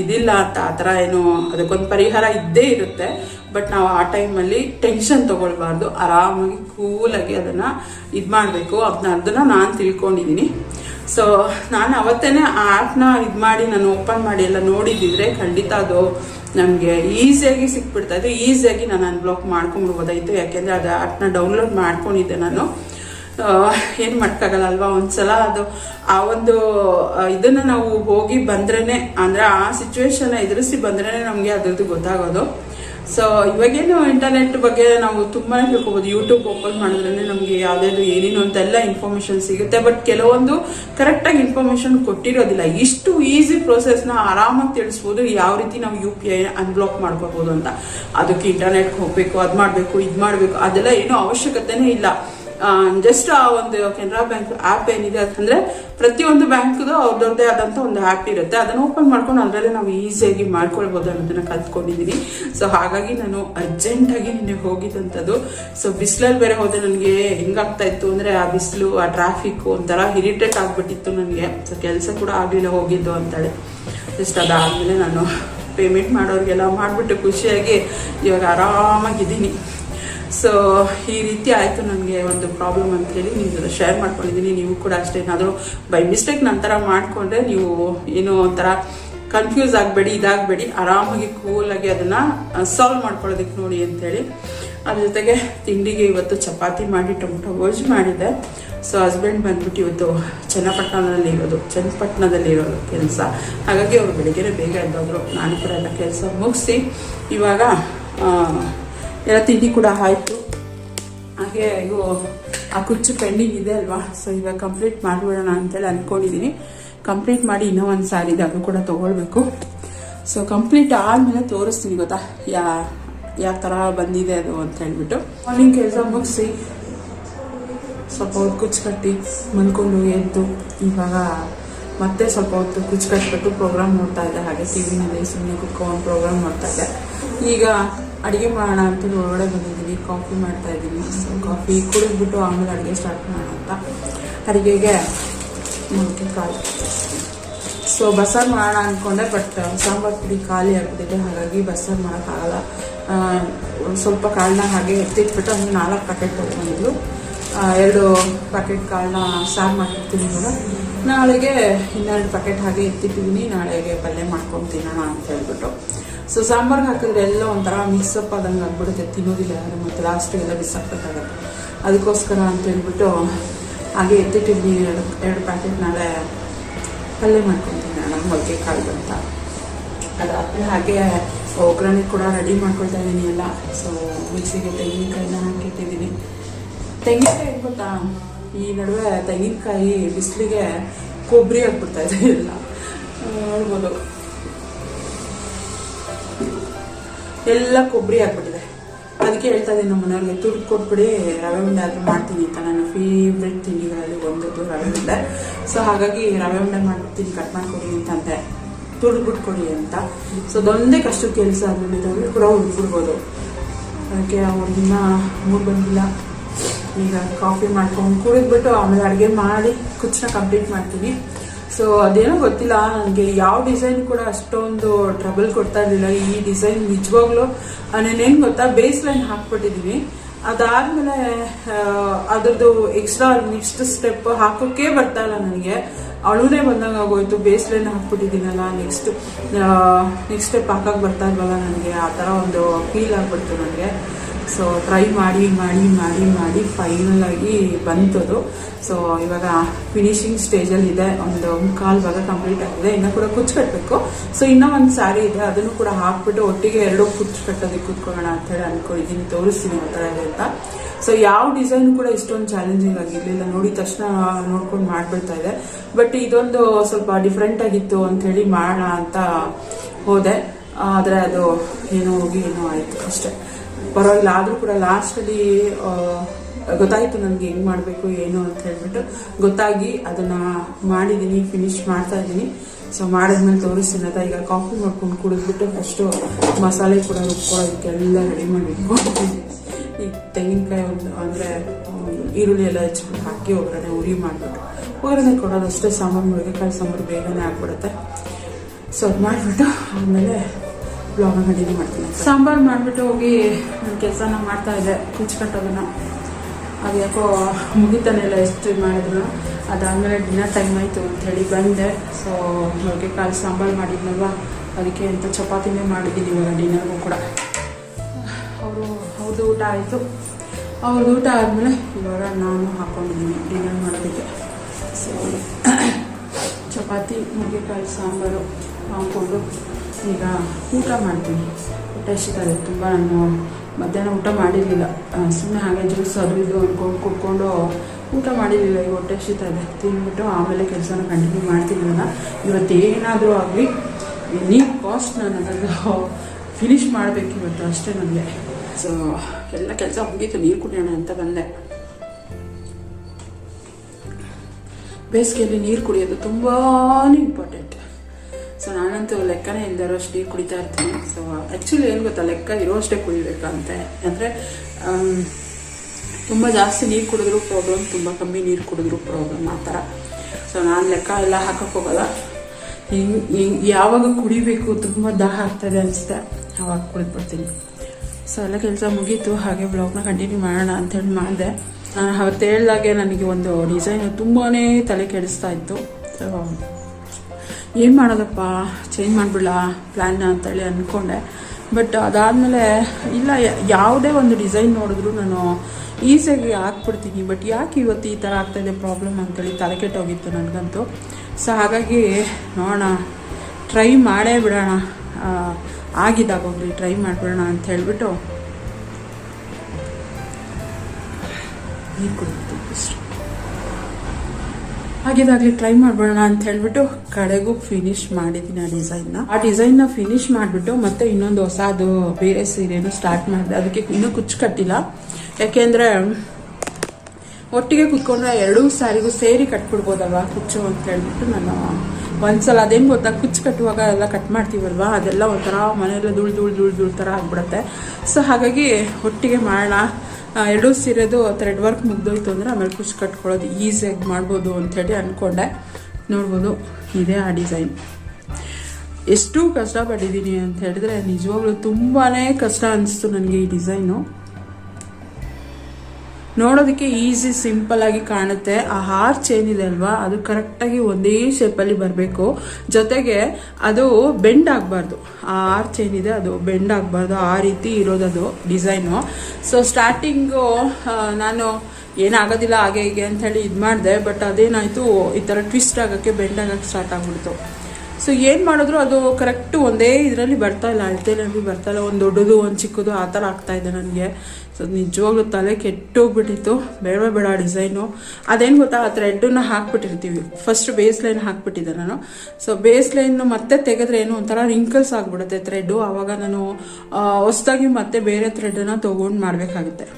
ಇದಿಲ್ಲ ಅಂತ ಆ ಥರ ಏನು, ಅದಕ್ಕೊಂದು ಪರಿಹಾರ ಇದ್ದೇ ಇರುತ್ತೆ. ಬಟ್ ನಾವು ಆ ಟೈಮಲ್ಲಿ ಟೆನ್ಷನ್ ತೊಗೊಳ್ಬಾರ್ದು. ಆರಾಮಾಗಿ ಕೂಲಾಗಿ ಅದನ್ನು ಇದು ಮಾಡಬೇಕು. ಅದನ್ನ ಅದನ್ನು ನಾನು ತಿಳ್ಕೊಂಡಿದ್ದೀನಿ ಸೊ ನಾನು ಅವತ್ತೇ ಆ ಆ್ಯಪ್ನ ಇದು ಮಾಡಿ, ನಾನು ಓಪನ್ ಮಾಡಿ ಎಲ್ಲ ನೋಡಿದ್ದಿದ್ರೆ ಖಂಡಿತ ಅದು ನಮಗೆ ಈಸಿಯಾಗಿ ಸಿಕ್ಬಿಡ್ತಾಯಿತ್ತು ಈಸಿಯಾಗಿ ನಾನು ಅನ್ಬ್ಲಾಕ್ ಮಾಡ್ಕೊಂಡ್ಬಿಡ್ಬೋದಾಯಿತು. ಯಾಕೆಂದರೆ ಅದು ಆ್ಯಪ್ನ ಡೌನ್ಲೋಡ್ ಮಾಡ್ಕೊಂಡಿದ್ದೆ ನಾನು. ಏನು ಮಾಡೋಕ್ಕಾಗಲ್ಲ ಅಲ್ವಾ ಒಂದ್ಸಲ ಅದು, ಆ ಒಂದು ಇದನ್ನು ನಾವು ಹೋಗಿ ಬಂದ್ರೇನೆ, ಅಂದ್ರೆ ಆ ಸಿಚುವೇಶನ್ ಎದುರಿಸಿ ಬಂದ್ರೇನೆ ನಮಗೆ ಅದ್ರದ್ದು ಗೊತ್ತಾಗೋದು. ಸೊ ಇವಾಗೇನು ಇಂಟರ್ನೆಟ್ ಬಗ್ಗೆ ನಾವು ತುಂಬಾ ತಿಳ್ಕೊಬೋದು. ಯೂಟ್ಯೂಬ್ ಓಪನ್ ಮಾಡಿದ್ರೆ ನಮಗೆ ಯಾವುದಾದ್ರು ಏನೇನು ಅಂತೆಲ್ಲ ಇನ್ಫಾರ್ಮೇಶನ್ ಸಿಗುತ್ತೆ. ಬಟ್ ಕೆಲವೊಂದು ಕರೆಕ್ಟಾಗಿ ಇನ್ಫಾರ್ಮೇಶನ್ ಕೊಟ್ಟಿರೋದಿಲ್ಲ. ಇಷ್ಟು ಈಸಿ ಪ್ರೊಸೆಸ್ನ ಆರಾಮಾಗಿ ತಿಳಿಸ್ಬೋದು. ಯಾವ ರೀತಿ ನಾವು ಯು ಪಿ ಐ ಅನ್ಬ್ಲಾಕ್ ಮಾಡ್ಕೋಬೋದು ಅಂತ. ಅದಕ್ಕೆ ಇಂಟರ್ನೆಟ್ಗೆ ಹೋಗಬೇಕು, ಅದು ಮಾಡಬೇಕು, ಇದು ಮಾಡಬೇಕು, ಅದೆಲ್ಲ ಏನೂ ಅವಶ್ಯಕತೆನೇ ಇಲ್ಲ. ಜಸ್ಟ್ ಆ ಒಂದು ಕೆನರಾ ಬ್ಯಾಂಕ್ ಆ್ಯಪ್ ಏನಿದೆ ಅಂತಂದ್ರೆ ಪ್ರತಿಯೊಂದು ಬ್ಯಾಂಕ್ದು ಅವ್ರದ್ದೇ ಆದಂಥ ಒಂದು ಆ್ಯಪ್ ಇರುತ್ತೆ. ಅದನ್ನು ಓಪನ್ ಮಾಡ್ಕೊಂಡು ಅದರಲ್ಲೇ ನಾವು ಈಸಿಯಾಗಿ ಮಾಡ್ಕೊಳ್ಬೋದು ಅನ್ನೋದನ್ನ ಕಲ್ತ್ಕೊಂಡಿದ್ದೀನಿ ಸೊ ಹಾಗಾಗಿ ನಾನು ಅರ್ಜೆಂಟಾಗಿ ನಿನ್ನೆ ಹೋಗಿದ್ದಂಥದ್ದು ಸೊ ಬಿಸಿಲಲ್ಲಿ ಬೇರೆ ಹೋದೆ ನನಗೆ ಹೆಂಗಾಗ್ತಾ ಇತ್ತು ಅಂದರೆ ಆ ಬಿಸಿಲು, ಆ ಟ್ರಾಫಿಕ್ ಒಂಥರ ಇರಿಟೇಟ್ ಆಗಿಬಿಟ್ಟಿತ್ತು ನನಗೆ. ಸೊ ಕೆಲಸ ಕೂಡ ಆಗಲಿಲ್ಲ ಹೋಗಿದ್ದು ಅಂತೇಳಿ. ಜಸ್ಟ್ ಅದಾದಮೇಲೆ ನಾನು ಪೇಮೆಂಟ್ ಮಾಡೋರಿಗೆಲ್ಲ ಮಾಡಿಬಿಟ್ಟು ಖುಷಿಯಾಗಿ ಇವಾಗ ಆರಾಮಾಗಿದ್ದೀನಿ. ಸೊ ಈ ರೀತಿ ಆಯಿತು ನನಗೆ ಒಂದು ಪ್ರಾಬ್ಲಮ್ ಅಂತೇಳಿ ನಿಮ್ಮ ಜೊತೆ ಶೇರ್ ಮಾಡ್ಕೊಂಡಿದ್ದೀನಿ. ನೀವು ಕೂಡ ಅಷ್ಟೇ ಏನಾದರೂ ಬೈ ಮಿಸ್ಟೇಕ್ ನಂತರ ಮಾಡಿಕೊಂಡ್ರೆ ನೀವು ಏನೋ ಒಂಥರ ಕನ್ಫ್ಯೂಸ್ ಆಗಬೇಡಿ, ಇದಾಗಬೇಡಿ. ಆರಾಮಾಗಿ ಕೂಲಾಗಿ ಅದನ್ನು ಸಾಲ್ವ್ ಮಾಡ್ಕೊಳ್ಳೋದಕ್ಕೆ ನೋಡಿ ಅಂತೇಳಿ ಅದ್ರ ಜೊತೆಗೆ ತಿಂಡಿಗೆ ಇವತ್ತು ಚಪಾತಿ ಮಾಡಿ, ಟೊಮೊಟೊ ಗೋಜಿ ಮಾಡಿದ್ದೆ. ಸೊ ಹಸ್ಬೆಂಡ್ ಬಂದ್ಬಿಟ್ಟು ಇವತ್ತು ಚನ್ನಪಟ್ಟಣದಲ್ಲಿ ಇರೋದು. ಚನ್ನಪಟ್ಟಣದಲ್ಲಿ ಇರೋದು ಕೆಲಸ. ಹಾಗಾಗಿ ಅವರು ಬೆಳಿಗ್ಗೆ ಬೇಗ ಎದ್ದೋದ್ರು. ನಾನು ಕೂಡ ಎಲ್ಲ ಕೆಲಸ ಮುಗಿಸಿ. ಇವಾಗ ಎಲ್ಲ ತಿಂಡಿ ಕೂಡ ಆಯಿತು. ಹಾಗೆ ಇವು ಆ ಕುರ್ಚು ಪೆಂಡಿಂಗ್ ಇದೆ ಅಲ್ವಾ? ಸೊ ಇವಾಗ ಕಂಪ್ಲೀಟ್ ಮಾಡಿಬಿಡೋಣ ಅಂತೇಳಿ ಅಂದ್ಕೊಂಡಿದ್ದೀನಿ ಕಂಪ್ಲೀಟ್ ಮಾಡಿ ಇನ್ನೂ ಒಂದು ಸಾರಿ ಇದೆ, ಅದು ಕೂಡ ತೊಗೊಳ್ಬೇಕು. ಸೊ ಕಂಪ್ಲೀಟ್ ಆದಮೇಲೆ ತೋರಿಸ್ತೀನಿ ಗೊತ್ತಾ? ಯಾ, ಯಾವ ಥರ ಬಂದಿದೆ ಅದು ಅಂತ ಹೇಳ್ಬಿಟ್ಟು. ಮಾರ್ನಿಂಗ್ ಕೆಲಸ ಮುಗಿಸಿ. ಸ್ವಲ್ಪ ಹೊತ್ತು ಕುಚ್ಚು ಕಟ್ಟಿ ಮಲ್ಕೊಂಡು ಎದ್ದು ಇವಾಗ ಮತ್ತೆ ಸ್ವಲ್ಪ ಹೊತ್ತು ಕುಚ್ಚು ಕಟ್ಬಿಟ್ಟು ಪ್ರೋಗ್ರಾಮ್ ನೋಡ್ತಾ ಇದ್ದೆ. ಹಾಗೆ ಟಿ ವಿನಲ್ಲಿ ಸುಮ್ಮನೆ ಕುತ್ಕೊಂಡು ಪ್ರೋಗ್ರಾಮ್ ನೋಡ್ತಾ ಇದ್ದೆ. ಈಗ ಅಡುಗೆ ಮಾಡೋಣ ಅಂತ ಒಳಗಡೆ ಬಂದಿದ್ದೀನಿ ಕಾಫಿ ಮಾಡ್ತಾ ಇದ್ದೀನಿ ಸೊ ಕಾಫಿ ಕುಡಿದ್ಬಿಟ್ಟು ಆಮೇಲೆ ಅಡುಗೆ ಸ್ಟಾರ್ಟ್ ಮಾಡೋಣ ಅಂತ. ಅಡುಗೆಗೆ ಮೊಳಕೆ ಕಾಳು ಸೊ ಬಸ್ಸಾರು ಮಾಡೋಣ ಅಂದ್ಕೊಂಡೆ ಬಟ್ ಸಾಂಬಾರು ಪುಡಿ ಖಾಲಿ ಆಗ್ಬಿಟ್ಟಿದೆ. ಹಾಗಾಗಿ ಬಸ್ಸಾರು ಮಾಡೋಕ್ಕಾಗಲ್ಲ ಸ್ವಲ್ಪ ಕಾಳನ್ನ ಹಾಗೆ ಎತ್ತಿಟ್ಬಿಟ್ಟು ಒಂದು ನಾಲ್ಕು ಪ್ಯಾಕೆಟ್ ತೊಗೊಂಡಿದ್ರು ಎರಡು ಪ್ಯಾಕೆಟ್ ಕಾಳನ್ನ ಸಾರು ಮಾಡಿರ್ತೀನಿ ಕೂಡ ನಾಳೆಗೆ ಇನ್ನೆರಡು ಪ್ಯಾಕೆಟ್ ಹಾಗೆ ಎತ್ತಿಟ್ಟಿದ್ದೀನಿ ನಾಳೆಗೆ ಪಲ್ಯ ಮಾಡ್ಕೊಂಡು ತಿನ್ನೋಣ ಅಂತ ಹೇಳ್ಬಿಟ್ಟು. ಸೊ ಸಾಂಬಾರ್ಗೆ ಹಾಕಿದ್ರೆ ಎಲ್ಲ ಒಂಥರ ಮಿಕ್ಸಪ್ ಆದಂಗೆ ಆಗ್ಬಿಡುತ್ತೆ. ತಿನ್ನೋದಿಲ್ಲ ಯಾರು, ಮತ್ತು ಲಾಸ್ಟಿಗೆಲ್ಲ ಬಿಸಾಕ್ಬೇಕಾಗತ್ತೆ. ಅದಕ್ಕೋಸ್ಕರ ಅಂತ ಹೇಳ್ಬಿಟ್ಟು ಹಾಗೆ ಎತ್ತಿಟ್ಟಿದ್ದೀನಿ ಎರಡು ಎರಡು ಪ್ಯಾಕೆಟ್ ನಾಳೆ ಪಲ್ಯ ಮಾಡ್ಕೊತೀನಿ ನಮ್ಮ ಮೊಳಕೆ ಕಾಳು ಅಂತ. ಅದಾದರೆ ಹಾಗೆ ಒಗ್ಗರಣೆ ಕೂಡ ರೆಡಿ ಮಾಡ್ಕೊಳ್ತಾ ಇದ್ದೀನಿ ಎಲ್ಲ. ಸೊ ಮಿಕ್ಸಿಗೆ ತೆಂಗಿನಕಾಯಿನ ಹಾಕಿಟ್ಟಿದ್ದೀನಿ. ತೆಂಗಿನಕಾಯಿ ಗೊತ್ತಾ? ಈ ನಡುವೆ ತೆಂಗಿನಕಾಯಿ ಬಿಸಿಲಿಗೆ ಕೊಬ್ಬರಿ ಆಗ್ಬಿಡ್ತಾ ಇದೆ ಎಲ್ಲ. ನೋಡ್ಬೋದು. ಎಲ್ಲ ಕೊಬ್ಬರಿ ಆಗ್ಬಿಟ್ಟಿದೆ ಅದಕ್ಕೆ ಹೇಳ್ತಾ ಇದ್ದೀನಿ ನಮ್ಮ ಮನೆಯವ್ರಿಗೆ ತುರ್ದು ಕೊಟ್ಬಿಡಿ, ರವೆ ಉಂಡೆ ಆದರೂ ಮಾಡ್ತೀನಿ ಅಂತ. ನನ್ನ ಫೇವ್ರೆಟ್ ತಿಂಡಿಗಳಲ್ಲಿ ಒಂದದ್ದು ರವೆ ಉಂಡೆ. ಸೊ ಹಾಗಾಗಿ ರವೆ ಉಂಡೆ ಮಾಡ್ತೀನಿ ಕಟ್ ಮಾಡ್ಕೊಡಿ ಅಂತಂದೆ ದುಡ್ಡು ಬಿಟ್ಕೊಡಿ ಅಂತ. ಸೊ ಅದೊಂದೇ ಕಷ್ಟ ಕೆಲಸ ಅದರಲ್ಲಿ ಕೂಡ ಹುಡ್ಬಿಡ್ಬೋದು ಅದಕ್ಕೆ ಅವ್ರಿಗಿನ್ನ ಮೂರು ಬಂದಿಲ್ಲ. ಈಗ ಕಾಫಿ ಮಾಡ್ಕೊಂಡು ಕುಡಿದ್ಬಿಟ್ಟು ಆಮೇಲೆ ಅಡುಗೆ ಮಾಡಿ ಕುಚ್ಚನ್ನ ಕಂಪ್ಲೀಟ್ ಮಾಡ್ತೀನಿ. ಸೊ ಅದೇನೋ ಗೊತ್ತಿಲ್ಲ. ನನಗೆ ಯಾವ ಡಿಸೈನ್ ಕೂಡ ಅಷ್ಟೊಂದು ಟ್ರಬಲ್ ಕೊಡ್ತಾ ಇರಲಿಲ್ಲ. ಈ ಡಿಸೈನ್ ನಿಜವಾಗ್ಲೂ ನಾನೇನು ಗೊತ್ತಾ ಬೇಸ್ ಲೈನ್ ಹಾಕ್ಬಿಟ್ಟಿದ್ದೀನಿ ಅದಾದ್ಮೇಲೆ ಅದರದ್ದು ಅದ್ರದ್ದು ಎಕ್ಸ್ಟ್ರಾ ನೆಕ್ಸ್ಟ್ ಸ್ಟೆಪ್ ಹಾಕೋಕೆ ಬರ್ತಾ ಇಲ್ಲ ನನಗೆ. ಅಳುನೇ ಬಂದಂಗೆ ಆಗೋಯ್ತು. ಬೇಸ್ ಲೈನ್ ಹಾಕ್ಬಿಟ್ಟಿದ್ದೀನಲ್ಲ ನೆಕ್ಸ್ಟ್ ನೆಕ್ಸ್ಟ್ ಸ್ಟೆಪ್ ಹಾಕಕ್ಕೆ ಬರ್ತಾ ಇಲ್ವಲ್ಲ ನನಗೆ. ಆ ಥರ ಒಂದು ಫೀಲ್ ಆಗ್ಬಿಡ್ತು ನನಗೆ. ಸೊ ಟ್ರೈ ಮಾಡಿ ಮಾಡಿ ಮಾಡಿ ಮಾಡಿ ಫೈನಲ್ ಆಗಿ ಬಂತದು. ಸೊ ಇವಾಗ ಫಿನಿಶಿಂಗ್ ಸ್ಟೇಜಲ್ಲಿ ಇದೆ. ಒಂದು ಮುಕ್ಕಾಲು ಭಾಗ ಕಂಪ್ಲೀಟ್ ಆಗಿದೆ. ಇನ್ನೂ ಕೂಡ ಕುಚ್ಚು ಕಟ್ಟಬೇಕು ಸೊ ಇನ್ನೂ ಒಂದು ಸ್ಯಾರಿ ಇದೆ. ಅದನ್ನು ಕೂಡ ಹಾಕ್ಬಿಟ್ಟು ಒಟ್ಟಿಗೆ ಎರಡು ಕುಚ್ಚು ಕಟ್ಟೋದಕ್ಕೆ ಕೂತ್ಕೊಳ್ಳೋಣ ಅಂತ ಹೇಳಿ ಅನ್ಕೊಂಡಿದ್ದೀನಿ. ತೋರಿಸ್ತೀನಿ ಆ ಥರ ಇದೆ ಅಂತ. ಸೊ ಯಾವ ಡಿಸೈನ್ ಕೂಡ ಇಷ್ಟೊಂದು ಚಾಲೆಂಜಿಂಗ್ ಆಗಿರಲಿಲ್ಲ. ನೋಡಿದ ತಕ್ಷಣ ನೋಡ್ಕೊಂಡು ಮಾಡ್ಬಿಡ್ತಾ ಇದೆ. ಬಟ್ ಇದೊಂದು ಸ್ವಲ್ಪ ಡಿಫ್ರೆಂಟ್ ಆಗಿತ್ತು ಅಂತ ಹೇಳಿ ಮಾಡೋಣ ಅಂತ ಹೋದೆ. ಆದರೆ ಅದು ಏನೋ ಹೋಗಿ ಏನೋ ಆಯಿತು ಅಷ್ಟೇ. ಪರವಾಗಿಲ್ಲ, ಆದರೂ ಕೂಡ ಲಾಸ್ಟಲ್ಲಿ ಗೊತ್ತಾಯಿತು ನನಗೆ ಹೆಂಗೆ ಮಾಡಬೇಕು, ಏನು ಅಂತ ಹೇಳ್ಬಿಟ್ಟು ಗೊತ್ತಾಗಿ ಅದನ್ನು ಮಾಡಿದ್ದೀನಿ ಫಿನಿಶ್ ಮಾಡ್ತಾ ಇದ್ದೀನಿ. ಸೊ ಮಾಡಿದ್ಮೇಲೆ ತೋರಿಸ್ತೀನಿ ಅದ. ಈಗ ಕಾಫಿ ಮಾಡ್ಕೊಂಡು ಕುಡಿದ್ಬಿಟ್ಟು ಫಸ್ಟು ಮಸಾಲೆ ಕೂಡ ರುಬ್ಕೊಳ್ಳೋದಕ್ಕೆಲ್ಲ ರೆಡಿ ಮಾಡಿ ಇಟ್ಕೊಂಡಿದ್ದೀನಿ ಈಗ ತೆಂಗಿನಕಾಯಿ ಒಂದು, ಅಂದರೆ ಈರುಳ್ಳಿ ಎಲ್ಲ ಹೆಚ್ಚಿಬಿಟ್ಟು ಹಾಕಿ ಒಗ್ಗರಣೆ ಉರಿ ಮಾಡಿಬಿಟ್ಟು, ಒಗ್ಗರಣೆ ಕೊಡೋದಷ್ಟೇ ಸಾಂಬಾರು ಮುಳುಗೆಕಾಯಿ ಸಾಂಬಾರು ಬೇಗನೆ ಆಗ್ಬಿಡುತ್ತೆ. ಸೊ ಮಾಡಿಬಿಟ್ಟು ಆಮೇಲೆ ಬ್ಲಾಗ್ನ ಕಂಟಿನ್ಯೂ ಮಾಡ್ತೀನಿ. ಸಾಂಬಾರು ಮಾಡಿಬಿಟ್ಟು ಹೋಗಿ ನನ್ನ ಕೆಲಸನ ಮಾಡ್ತಾ ಇದ್ದೆ ಕುಚ್ಕಟ್ಟೋದನ್ನು ಅದು ಯಾಕೋ ಮುಗಿತಾನೆ ಇಲ್ಲ ಎಷ್ಟು ಮಾಡಿದ್ರು ಅದಾದಮೇಲೆ ಡಿನ್ನರ್ ಟೈಮ್ ಆಯಿತು ಹೇಳಿ ಬಂದೆ. ಸೊ ಮೊಳಕೆ ಕಾಲು ಸಾಂಬಾರು ಮಾಡಿದ್ನಲ್ವ, ಅದಕ್ಕೆ ಅಂತ ಚಪಾತಿನೇ ಮಾಡಿದ್ದೀನಿ ಇವಾಗ ಡಿನ್ನರ್ಗೂ ಕೂಡ. ಅವರು ಅವ್ರದ್ದು ಊಟ ಆಯಿತು. ಅವ್ರದ್ದು ಊಟ ಆದಮೇಲೆ ಇವಾಗ ನಾನು ಹಾಕ್ಕೊಂಡಿದ್ದೀನಿ ಡಿನ್ನರ್ ಮಾಡೋದಕ್ಕೆ. ಸೊ ಚಪಾತಿ ನುಗ್ಗೆಕಾಳು ಸಾಂಬಾರು ಹಾಕ್ಕೊಂಡು ಈಗ ಊಟ ಮಾಡ್ತೀನಿ. ಹೊಟ್ಟೆ ಇದೆ ತುಂಬ ನಾನು ಮಧ್ಯಾಹ್ನ ಊಟ ಮಾಡಿರಲಿಲ್ಲ. ಸುಮ್ಮನೆ ಹಾಗೆ ಜ್ಯೂಸ್ ಅದು ಇದು ಅಂದ್ಕೊಂಡು ಕುಡ್ಕೊಂಡು ಊಟ ಮಾಡಿರಲಿಲ್ಲ. ಈಗ ಹೊಟ್ಟೆ ಇದೆ ತಿಂದ್ಬಿಟ್ಟು ಆಮೇಲೆ ಕೆಲಸನ ಕಂಟಿನ್ಯೂ ಮಾಡ್ತೀನಿ ನಾನು ಇವತ್ತು ಏನಾದರೂ ಆಗಲಿ ಎನಿ ಕಾಸ್ಟ್ ನಾನು ಅದನ್ನು ಫಿನಿಶ್ ಮಾಡಬೇಕು ಇವತ್ತು ಅಷ್ಟೇ ನನಗೆ. ಸೊ ಎಲ್ಲ ಕೆಲಸ ಮುಗೀತು. ನೀರು ಕುಡಿಯೋಣ ಅಂತ ಬಂದೆ. ಬೇಸಿಗೆಯಲ್ಲಿ ನೀರು ಕುಡಿಯೋದು ತುಂಬಾ ಇಂಪಾರ್ಟೆಂಟ್ ಸೊ ನಾನಂತೂ ಲೆಕ್ಕನೇ ಇಲ್ಲದೆ ಅಷ್ಟೇ ಕುಡಿತಾ ಇರ್ತೀನಿ. ಸೊ ಆ್ಯಕ್ಚುಲಿ ಏನು ಗೊತ್ತಾ, ಲೆಕ್ಕ ಇರೋಷ್ಟೇ ಕುಡಿಬೇಕಂತೆ. ಅಂದರೆ ತುಂಬ ಜಾಸ್ತಿ ನೀರು ಕುಡಿದ್ರೂ ಪ್ರಾಬ್ಲಮ್ ತುಂಬ ಕಮ್ಮಿ ನೀರು ಕುಡಿದ್ರೂ ಪ್ರಾಬ್ಲಮ್ ಆ ಥರ. ಸೊ ನಾನು ಲೆಕ್ಕ ಎಲ್ಲ ಹಾಕಕ್ಕೆ ಹೋಗಲ್ಲ. ಹಿಂಗೆ ಹಿಂಗೆ, ಯಾವಾಗ ಕುಡಿಬೇಕು ತುಂಬ ದಾಹ ಆಗ್ತದೆ ಅನಿಸುತ್ತೆ. ಆವಾಗ ಕುಡಿದ್ಬಿಡ್ತೀನಿ ಸೊ ಎಲ್ಲ ಕೆಲಸ ಮುಗೀತು. ಹಾಗೆ ಬ್ಲಾಗ್ನ ಕಂಟಿನ್ಯೂ ಮಾಡೋಣ ಅಂತೇಳಿ ಮಾಡಿದೆ. ನಾನು ಅವತ್ತು ಹೇಳ್ದಾಗೆ ನನಗೆ ಒಂದು ಡಿಸೈನ್ ತುಂಬಾ ತಲೆ ಕೆಡಿಸ್ತಾ ಇತ್ತು. ಸೊ ಏನು ಮಾಡೋದಪ್ಪ ಚೇಂಜ್ ಮಾಡಿಬಿಡ್ಲ ಪ್ಲ್ಯಾನ್ನ ಅಂತೇಳಿ ಅಂದ್ಕೊಂಡೆ ಬಟ್ ಅದಾದಮೇಲೆ ಇಲ್ಲ ಯಾವುದೇ ಒಂದು ಡಿಸೈನ್ ನೋಡಿದ್ರು ನಾನು ಈಸಿಯಾಗಿ ಹಾಕ್ಬಿಡ್ತೀನಿ. ಬಟ್ ಯಾಕೆ ಇವತ್ತು ಈ ಥರ ಆಗ್ತಾಯಿದೆ ಪ್ರಾಬ್ಲಮ್ ಅಂತೇಳಿ ತಲೆ ಕೆಟ್ಟೋಗಿತ್ತು ನನಗಂತೂ. ಸೊ ಹಾಗಾಗಿ ನೋಡೋಣ. ಟ್ರೈ ಮಾಡೇ ಬಿಡೋಣ. ಆಗಿದ್ದಾಗ ಆಗಿದ್ದಾಗೋಗ್ಲಿ ಟ್ರೈ ಮಾಡಿಬಿಡೋಣ ಅಂತ ಹೇಳಿಬಿಟ್ಟು ನೀರು ಹಾಗಿದಾಗಲಿ ಟ್ರೈ ಮಾಡ್ಬೋಣ ಅಂತ ಹೇಳ್ಬಿಟ್ಟು ಕಡೆಗೂ ಫಿನಿಶ್ ಮಾಡಿದ್ದೀನಿ ಆ ಡಿಸೈನ್ನ ಆ ಡಿಸೈನ್ನ ಫಿನಿಶ್ ಮಾಡಿಬಿಟ್ಟು ಮತ್ತೆ ಇನ್ನೊಂದು ಹೊಸದು ಬೇರೆ ಸೀರೆನು ಸ್ಟಾರ್ಟ್ ಮಾಡಿದೆ. ಅದಕ್ಕೆ ಇನ್ನೂ ಕುಚ್ಚು ಕಟ್ಟಿಲ್ಲ. ಯಾಕೆಂದ್ರೆ ಒಟ್ಟಿಗೆ ಕುತ್ಕೊಂಡ್ರೆ ಎರಡೂ ಸಾರಿಗೂ ಸೇರಿ ಕಟ್ಬಿಡ್ಬೋದಲ್ವಾ ಕುಚ್ಚು ಅಂತ ಹೇಳ್ಬಿಟ್ಟು ನಾನು ಒಂದ್ಸಲ ಅದೇನು ಗೊತ್ತಾ ಕುಚ್ಚು ಕಟ್ಟುವಾಗ ಎಲ್ಲ ಕಟ್ ಮಾಡ್ತೀವಲ್ವಾ? ಅದೆಲ್ಲ ಒಂಥರ ಮನೆಯಲ್ಲ ಧೂಳು ಧೂಳು ಧೂಳು ಧೂಳು ಥರ ಆಗ್ಬಿಡುತ್ತೆ. ಸೊ ಹಾಗಾಗಿ ಒಟ್ಟಿಗೆ ಮಾಡೋಣ. ಎರಡೂ ಸೀರೆದು ಥ್ರೆಡ್ ವರ್ಕ್ ಮುಗ್ದೋಯ್ತು ಅಂದರೆ ಆಮೇಲೆ ಖುಷಿ ಕಟ್ಕೊಳ್ಳೋದು ಈಸಿಯಾಗಿ ಮಾಡ್ಬೋದು ಅಂಥೇಳಿ ಅಂದ್ಕೊಂಡೆ ನೋಡ್ಬೋದು, ಇದೇ ಆ ಡಿಸೈನ್ ಎಷ್ಟು ಕಷ್ಟಪಟ್ಟಿದ್ದೀನಿ ಅಂತ ಹೇಳಿದ್ರೆ ನಿಜವಾಗ್ಲೂ ತುಂಬಾ ಕಷ್ಟ ಅನಿಸ್ತು ನನಗೆ ಈ ಡಿಸೈನು ನೋಡೋದಕ್ಕೆ ಈಸಿ, ಸಿಂಪಲ್ ಆಗಿ ಕಾಣುತ್ತೆ. ಆ ಹಾರ್ಚ್ ಏನಿದೆ ಅಲ್ವಾ? ಅದು ಕರೆಕ್ಟಾಗಿ ಒಂದೇ ಶೇಪಲ್ಲಿ ಬರಬೇಕು. ಜೊತೆಗೆ ಅದು ಬೆಂಡ್ ಆಗಬಾರ್ದು. ಆ ಆರ್ಚ್ ಏನಿದೆ ಅದು ಬೆಂಡ್ ಆಗಬಾರ್ದು. ಆ ರೀತಿ ಇರೋದದು ಡಿಸೈನು ಸೊ ಸ್ಟಾರ್ಟಿಂಗು ನಾನು ಏನಾಗೋದಿಲ್ಲ, ಹಾಗೆ ಹೀಗೆ ಅಂತ ಹೇಳಿ ಇದು ಮಾಡಿದೆ. ಬಟ್ ಅದೇನಾಯಿತು, ಈ ಥರ ಟ್ವಿಸ್ಟ್ ಆಗೋಕ್ಕೆ ಬೆಂಡ್ ಆಗೋಕ್ಕೆ ಸ್ಟಾರ್ಟ್ ಆಗ್ಬಿಡ್ತು. ಸೊ ಏನು ಮಾಡಿದ್ರು, ಅದು ಕರೆಕ್ಟ್ ಒಂದೇ ಇದರಲ್ಲಿ ಬರ್ತಾ ಇಲ್ಲ. ಅಳತೆಯಲ್ಲಿ ಬರ್ತಾ ಇಲ್ಲ. ಒಂದು ದೊಡ್ಡದು, ಒಂದು ಚಿಕ್ಕದು, ಆ ಥರ ಆಗ್ತಾಯಿದೆ ನನಗೆ. ಸೊ ನಿಜವಾಗ್ಲೂ ತಲೆ ಕೆಟ್ಟೋಗ್ಬಿಟ್ಟಿತ್ತು. ಬೇಡ ಬೇಡ ಡಿಸೈನು. ಅದೇನು ಗೊತ್ತಾ, ಆ ಥ್ರೆಡ್ಡನ್ನು ಹಾಕ್ಬಿಟ್ಟಿರ್ತೀವಿ. ಫಸ್ಟ್ ಬೇಸ್ ಲೈನ್ ಹಾಕ್ಬಿಟ್ಟಿದ್ದೆ ನಾನು. ಸೊ ಬೇಸ್ ಲೈನ್ ಮತ್ತೆ ತೆಗೆದ್ರೆ ಏನು? ಒಂಥರ ರಿಂಕಲ್ಸ್ ಆಗಿಬಿಡುತ್ತೆ ಥ್ರೆಡ್ಡು ಆವಾಗ ನಾನು ಹೊಸದಾಗಿ ಮತ್ತೆ ಬೇರೆ ಥ್ರೆಡನ್ನು ತೊಗೊಂಡು ಮಾಡಬೇಕಾಗುತ್ತೆ.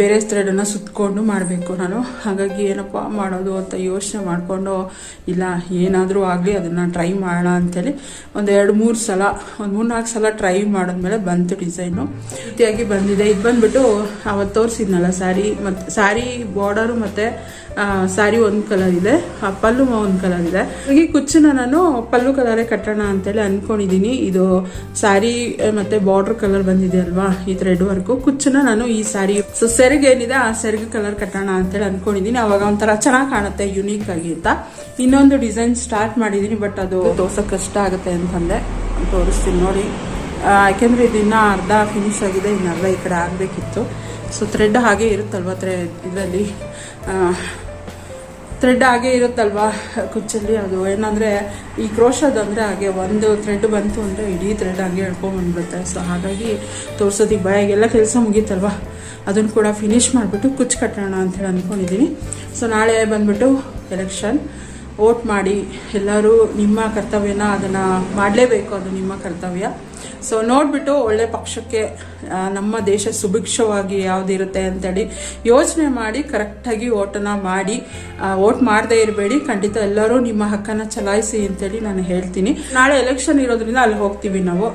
ಬೇರೆ ಥ್ರೆಡನ್ನು ಸುತ್ತಕೊಂಡು ಮಾಡಬೇಕು ನಾನು. ಹಾಗಾಗಿ ಏನಪ್ಪ ಮಾಡೋದು ಅಂತ ಯೋಚನೆ ಮಾಡಿಕೊಂಡು, ಇಲ್ಲ, ಏನಾದರೂ ಆಗಲಿ, ಅದನ್ನು ಟ್ರೈ ಮಾಡೋಣ ಅಂತೇಳಿ ಒಂದು ಎರಡು ಮೂರು ಸಲ, ಒಂದು ಮೂರು ನಾಲ್ಕು ಸಲ ಟ್ರೈ ಮಾಡಿದ್ಮೇಲೆ ಬಂತು ಡಿಸೈನು ರೀತಿಯಾಗಿ ಬಂದಿದೆ. ಇದು ಬಂದ್ಬಿಟ್ಟು ಅವತ್ತು ತೋರಿಸಿದ್ನಲ್ಲ ಸ್ಯಾರಿ ಮತ್ತು ಸ್ಯಾರಿ ಬಾರ್ಡರು ಮತ್ತು ಸ್ಯಾರಿ ಒಂದು ಕಲರ್ ಇದೆ, ಆ, ಪಲ್ಲು ಒಂದು ಕಲರ್ ಇದೆ. ಹಾಗೆ ಕುಚ್ಚನ್ನ ನಾನು ಪಲ್ಲು ಕಲರೇ ಕಟ್ಟೋಣ ಅಂತೇಳಿ ಅಂದ್ಕೊಂಡಿದ್ದೀನಿ ಇದು ಸ್ಯಾರಿ ಮತ್ತು ಬಾರ್ಡರ್ ಕಲರ್ ಬಂದಿದೆ ಅಲ್ವಾ, ಈ ಥ್ರೆಡ್ ವರ್ಕು. ಕುಚ್ಚನ್ನ ನಾನು ಈ ಸ್ಯಾರಿ ಸೊ, ಸೆರಗು ಏನಿದೆ ಆ ಸೆರಗು ಕಲರ್ ಕಟ್ಟೋಣ ಅಂತೇಳಿ ಅಂದ್ಕೊಂಡಿದ್ದೀನಿ ಅವಾಗ ಒಂಥರ ಚೆನ್ನಾಗಿ ಕಾಣುತ್ತೆ ಯುನೀಕ್ ಆಗಿ ಅಂತ. ಇನ್ನೊಂದು ಡಿಸೈನ್ ಸ್ಟಾರ್ಟ್ ಮಾಡಿದ್ದೀನಿ ಬಟ್ ಅದು ತೋರ್ಸೋಕೆ ಕಷ್ಟ ಆಗುತ್ತೆ ಅಂತಂದೆ. ತೋರಿಸ್ತೀನಿ ನೋಡಿ. ಯಾಕೆಂದರೆ ಯಾಕೆಂದ್ರೆ ಇದು ಇನ್ನೂ ಅರ್ಧ ಫಿನಿಶ್ ಆಗಿದೆ, ಇನ್ನು ಅರ್ಧ ಈ ಕಡೆ ಆಗಬೇಕಿತ್ತು. ಸೊ ಥ್ರೆಡ್ ಹಾಗೆ ಇರುತ್ತಲ್ವ ಥ್ರೆ ಇದರಲ್ಲಿ? ಥ್ರೆಡ್ ಹಾಗೆ ಇರುತ್ತಲ್ವಾ ಕುಚ್ಚಲ್ಲಿ? ಅದು ಏನಂದರೆ ಈ ಕ್ರೋಶದ್ ಅಂದರೆ ಹಾಗೆ ಒಂದು ಥ್ರೆಡ್ ಬಂತು ಅಂದರೆ ಇಡೀ ಥ್ರೆಡ್ ಹಾಗೆ ಎಳ್ಕೊಂಬಂದ್ಬಿಡುತ್ತೆ ಸೊ ಹಾಗಾಗಿ ತೋರ್ಸೋದಿಕ್ಕೆ ಬಾಯಾಗೆಲ್ಲ ಕೆಲಸ ಮುಗೀತಲ್ವ? ಅದನ್ನು ಕೂಡ ಫಿನಿಶ್ ಮಾಡಿಬಿಟ್ಟು ಕುಚ್ಚು ಕಟ್ಟೋಣ ಅಂತೇಳಿ ಅಂದ್ಕೊಂಡಿದ್ದೀನಿ ಸೊ ನಾಳೆ ಬಂದುಬಿಟ್ಟು ಎಲೆಕ್ಷನ್ ವೋಟ್ ಮಾಡಿ. ಎಲ್ಲರೂ ನಿಮ್ಮ ಕರ್ತವ್ಯನ ಅದನ್ನು ಮಾಡಲೇಬೇಕು. ಅದು ನಿಮ್ಮ ಕರ್ತವ್ಯ. ಸೊ ನೋಡಿಬಿಟ್ಟು ಒಳ್ಳೆ ಪಕ್ಷಕ್ಕೆ ನಮ್ಮ ದೇಶ ಸುಭಿಕ್ಷವಾಗಿ ಯಾವುದಿರುತ್ತೆ ಅಂತೇಳಿ ಯೋಚನೆ ಮಾಡಿ, ಕರೆಕ್ಟಾಗಿ ಓಟನ ಮಾಡಿ ಓಟ್ ಮಾಡದೇ ಇರಬೇಡಿ. ಖಂಡಿತ ಎಲ್ಲರೂ ನಿಮ್ಮ ಹಕ್ಕನ್ನು ಚಲಾಯಿಸಿ ಅಂತೇಳಿ ನಾನು ಹೇಳ್ತೀನಿ. ನಾಳೆ ಎಲೆಕ್ಷನ್ ಇರೋದ್ರಿಂದ ಅಲ್ಲಿ ಹೋಗ್ತೀವಿ ನಾವು.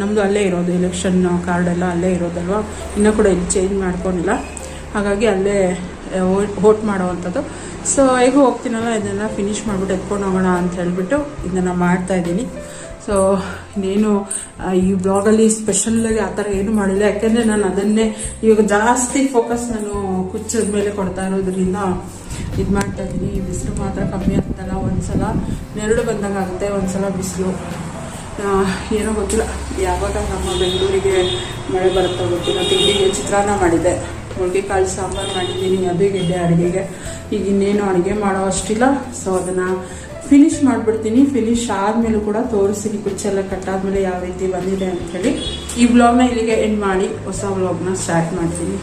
ನಮ್ಮದು ಅಲ್ಲೇ ಇರೋದು, ಎಲೆಕ್ಷನ್ ಕಾರ್ಡ್ ಎಲ್ಲ ಅಲ್ಲೇ ಇರೋದಲ್ವಾ? ಇನ್ನೂ ಕೂಡ ಇಲ್ಲಿ ಚೇಂಜ್ ಮಾಡ್ಕೊಂಡಿಲ್ಲ. ಹಾಗಾಗಿ ಅಲ್ಲೇ ಓಟ್ ಮಾಡೋವಂಥದ್ದು. ಸೊ ಹೇಗೂ ಹೋಗ್ತೀನಲ್ಲ, ಇದನ್ನು ಫಿನಿಶ್ ಮಾಡಿಬಿಟ್ಟು ಎತ್ಕೊಂಡು ಹೋಗೋಣ ಅಂತ ಹೇಳಿಬಿಟ್ಟು ಇದನ್ನು ಮಾಡ್ತಾ ಇದ್ದೀನಿ. ಸೊ ಇನ್ನೇನು ಈ ಬ್ಲಾಗಲ್ಲಿ ಸ್ಪೆಷಲ್ಲಾಗಿ ಆ ಥರ ಏನು ಮಾಡಿಲ್ಲ. ಯಾಕೆಂದರೆ ನಾನು ಅದನ್ನೇ ಇವಾಗ ಜಾಸ್ತಿ ಫೋಕಸ್ ನಾನು ಕುಚ್ಚದ ಮೇಲೆ ಕೊಡ್ತಾ ಇರೋದ್ರಿಂದ ಇದು ಮಾಡ್ತಾ ಇದ್ದೀನಿ. ಬಿಸಿಲು ಮಾತ್ರ ಕಮ್ಮಿ ಆಗ್ತಲ್ಲ, ಒಂದ್ಸಲ ನೆರಳು ಬಂದಾಗ ಆಗುತ್ತೆ, ಒಂದ್ಸಲ ಬಿಸಿಲು. ಏನೋ ಗೊತ್ತಿಲ್ಲ. ಯಾವಾಗ ನಮ್ಮ ಬೆಂಗಳೂರಿಗೆ ಮಳೆ ಬರುತ್ತೋ ಗೊತ್ತಿಲ್ಲ. ತಿಂಡಿಗೆ ಚಿತ್ರಾನ್ನ ಮಾಡಿದ್ದೆ. ಹೋಳಿಗೆ ಕಾಳು ಸಾಂಬಾರು ಮಾಡಿದ್ದೀನಿ. ಅದು ಗೆಡ್ಡೆ ಅಡುಗೆಗೆ. ಈಗ ಇನ್ನೇನು ಅಡುಗೆ ಮಾಡೋ ಅಷ್ಟಿಲ್ಲ. ಸೊ ಅದನ್ನು ಫಿನಿಶ್ ಮಾಡ್ಬಿಡ್ತೀನಿ. ಫಿನಿಶ್ ಆದಮೇಲೂ ಕೂಡ ತೋರಿಸ್ತೀನಿ ಕುಚ್ಚೆಲ್ಲ ಕಟ್ಟಾದ್ಮೇಲೆ ಯಾವ ರೀತಿ ಬಂದಿದೆ ಅಂಥೇಳಿ ಈ ಬ್ಲಾಗ್ನ ಇಲ್ಲಿಗೆ ಎಂಡ್ ಮಾಡಿ. ಹೊಸ ಬ್ಲಾಗ್ನ ಸ್ಟಾರ್ಟ್ ಮಾಡ್ತೀನಿ.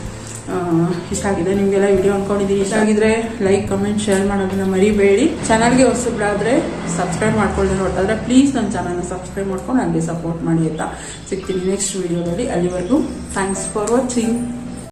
ಇಷ್ಟ ಆಗಿದೆ ನಿಮಗೆಲ್ಲ ವಿಡಿಯೋ ಅನ್ಕೊಂಡಿದ್ದೀನಿ ಇಷ್ಟ ಆಗಿದ್ರೆ ಲೈಕ್ ಕಮೆಂಟ್ ಶೇರ್ ಮಾಡೋದನ್ನ ಮರಿಬೇಡಿ. ಚಾನಲ್ಗೆ ಹೊಸಬ್ರಾದ್ರೆ ಸಬ್ಸ್ಕ್ರೈಬ್ ಮಾಡ್ಕೊಳ್ಳಿ ನೋಡ್ತಾದ್ರೆ ಪ್ಲೀಸ್ ನನ್ನ ಚಾನಲ್ನ ಸಬ್ಸ್ಕ್ರೈಬ್ ಮಾಡ್ಕೊಂಡು ನನಗೆ ಸಪೋರ್ಟ್ ಮಾಡಿ ಅಂತ ಸಿಗ್ತೀನಿ ನೆಕ್ಸ್ಟ್ ವಿಡಿಯೋದಲ್ಲಿ ಅಲ್ಲಿವರೆಗೂ ಥ್ಯಾಂಕ್ಸ್ ಫಾರ್ ವಾಚಿಂಗ್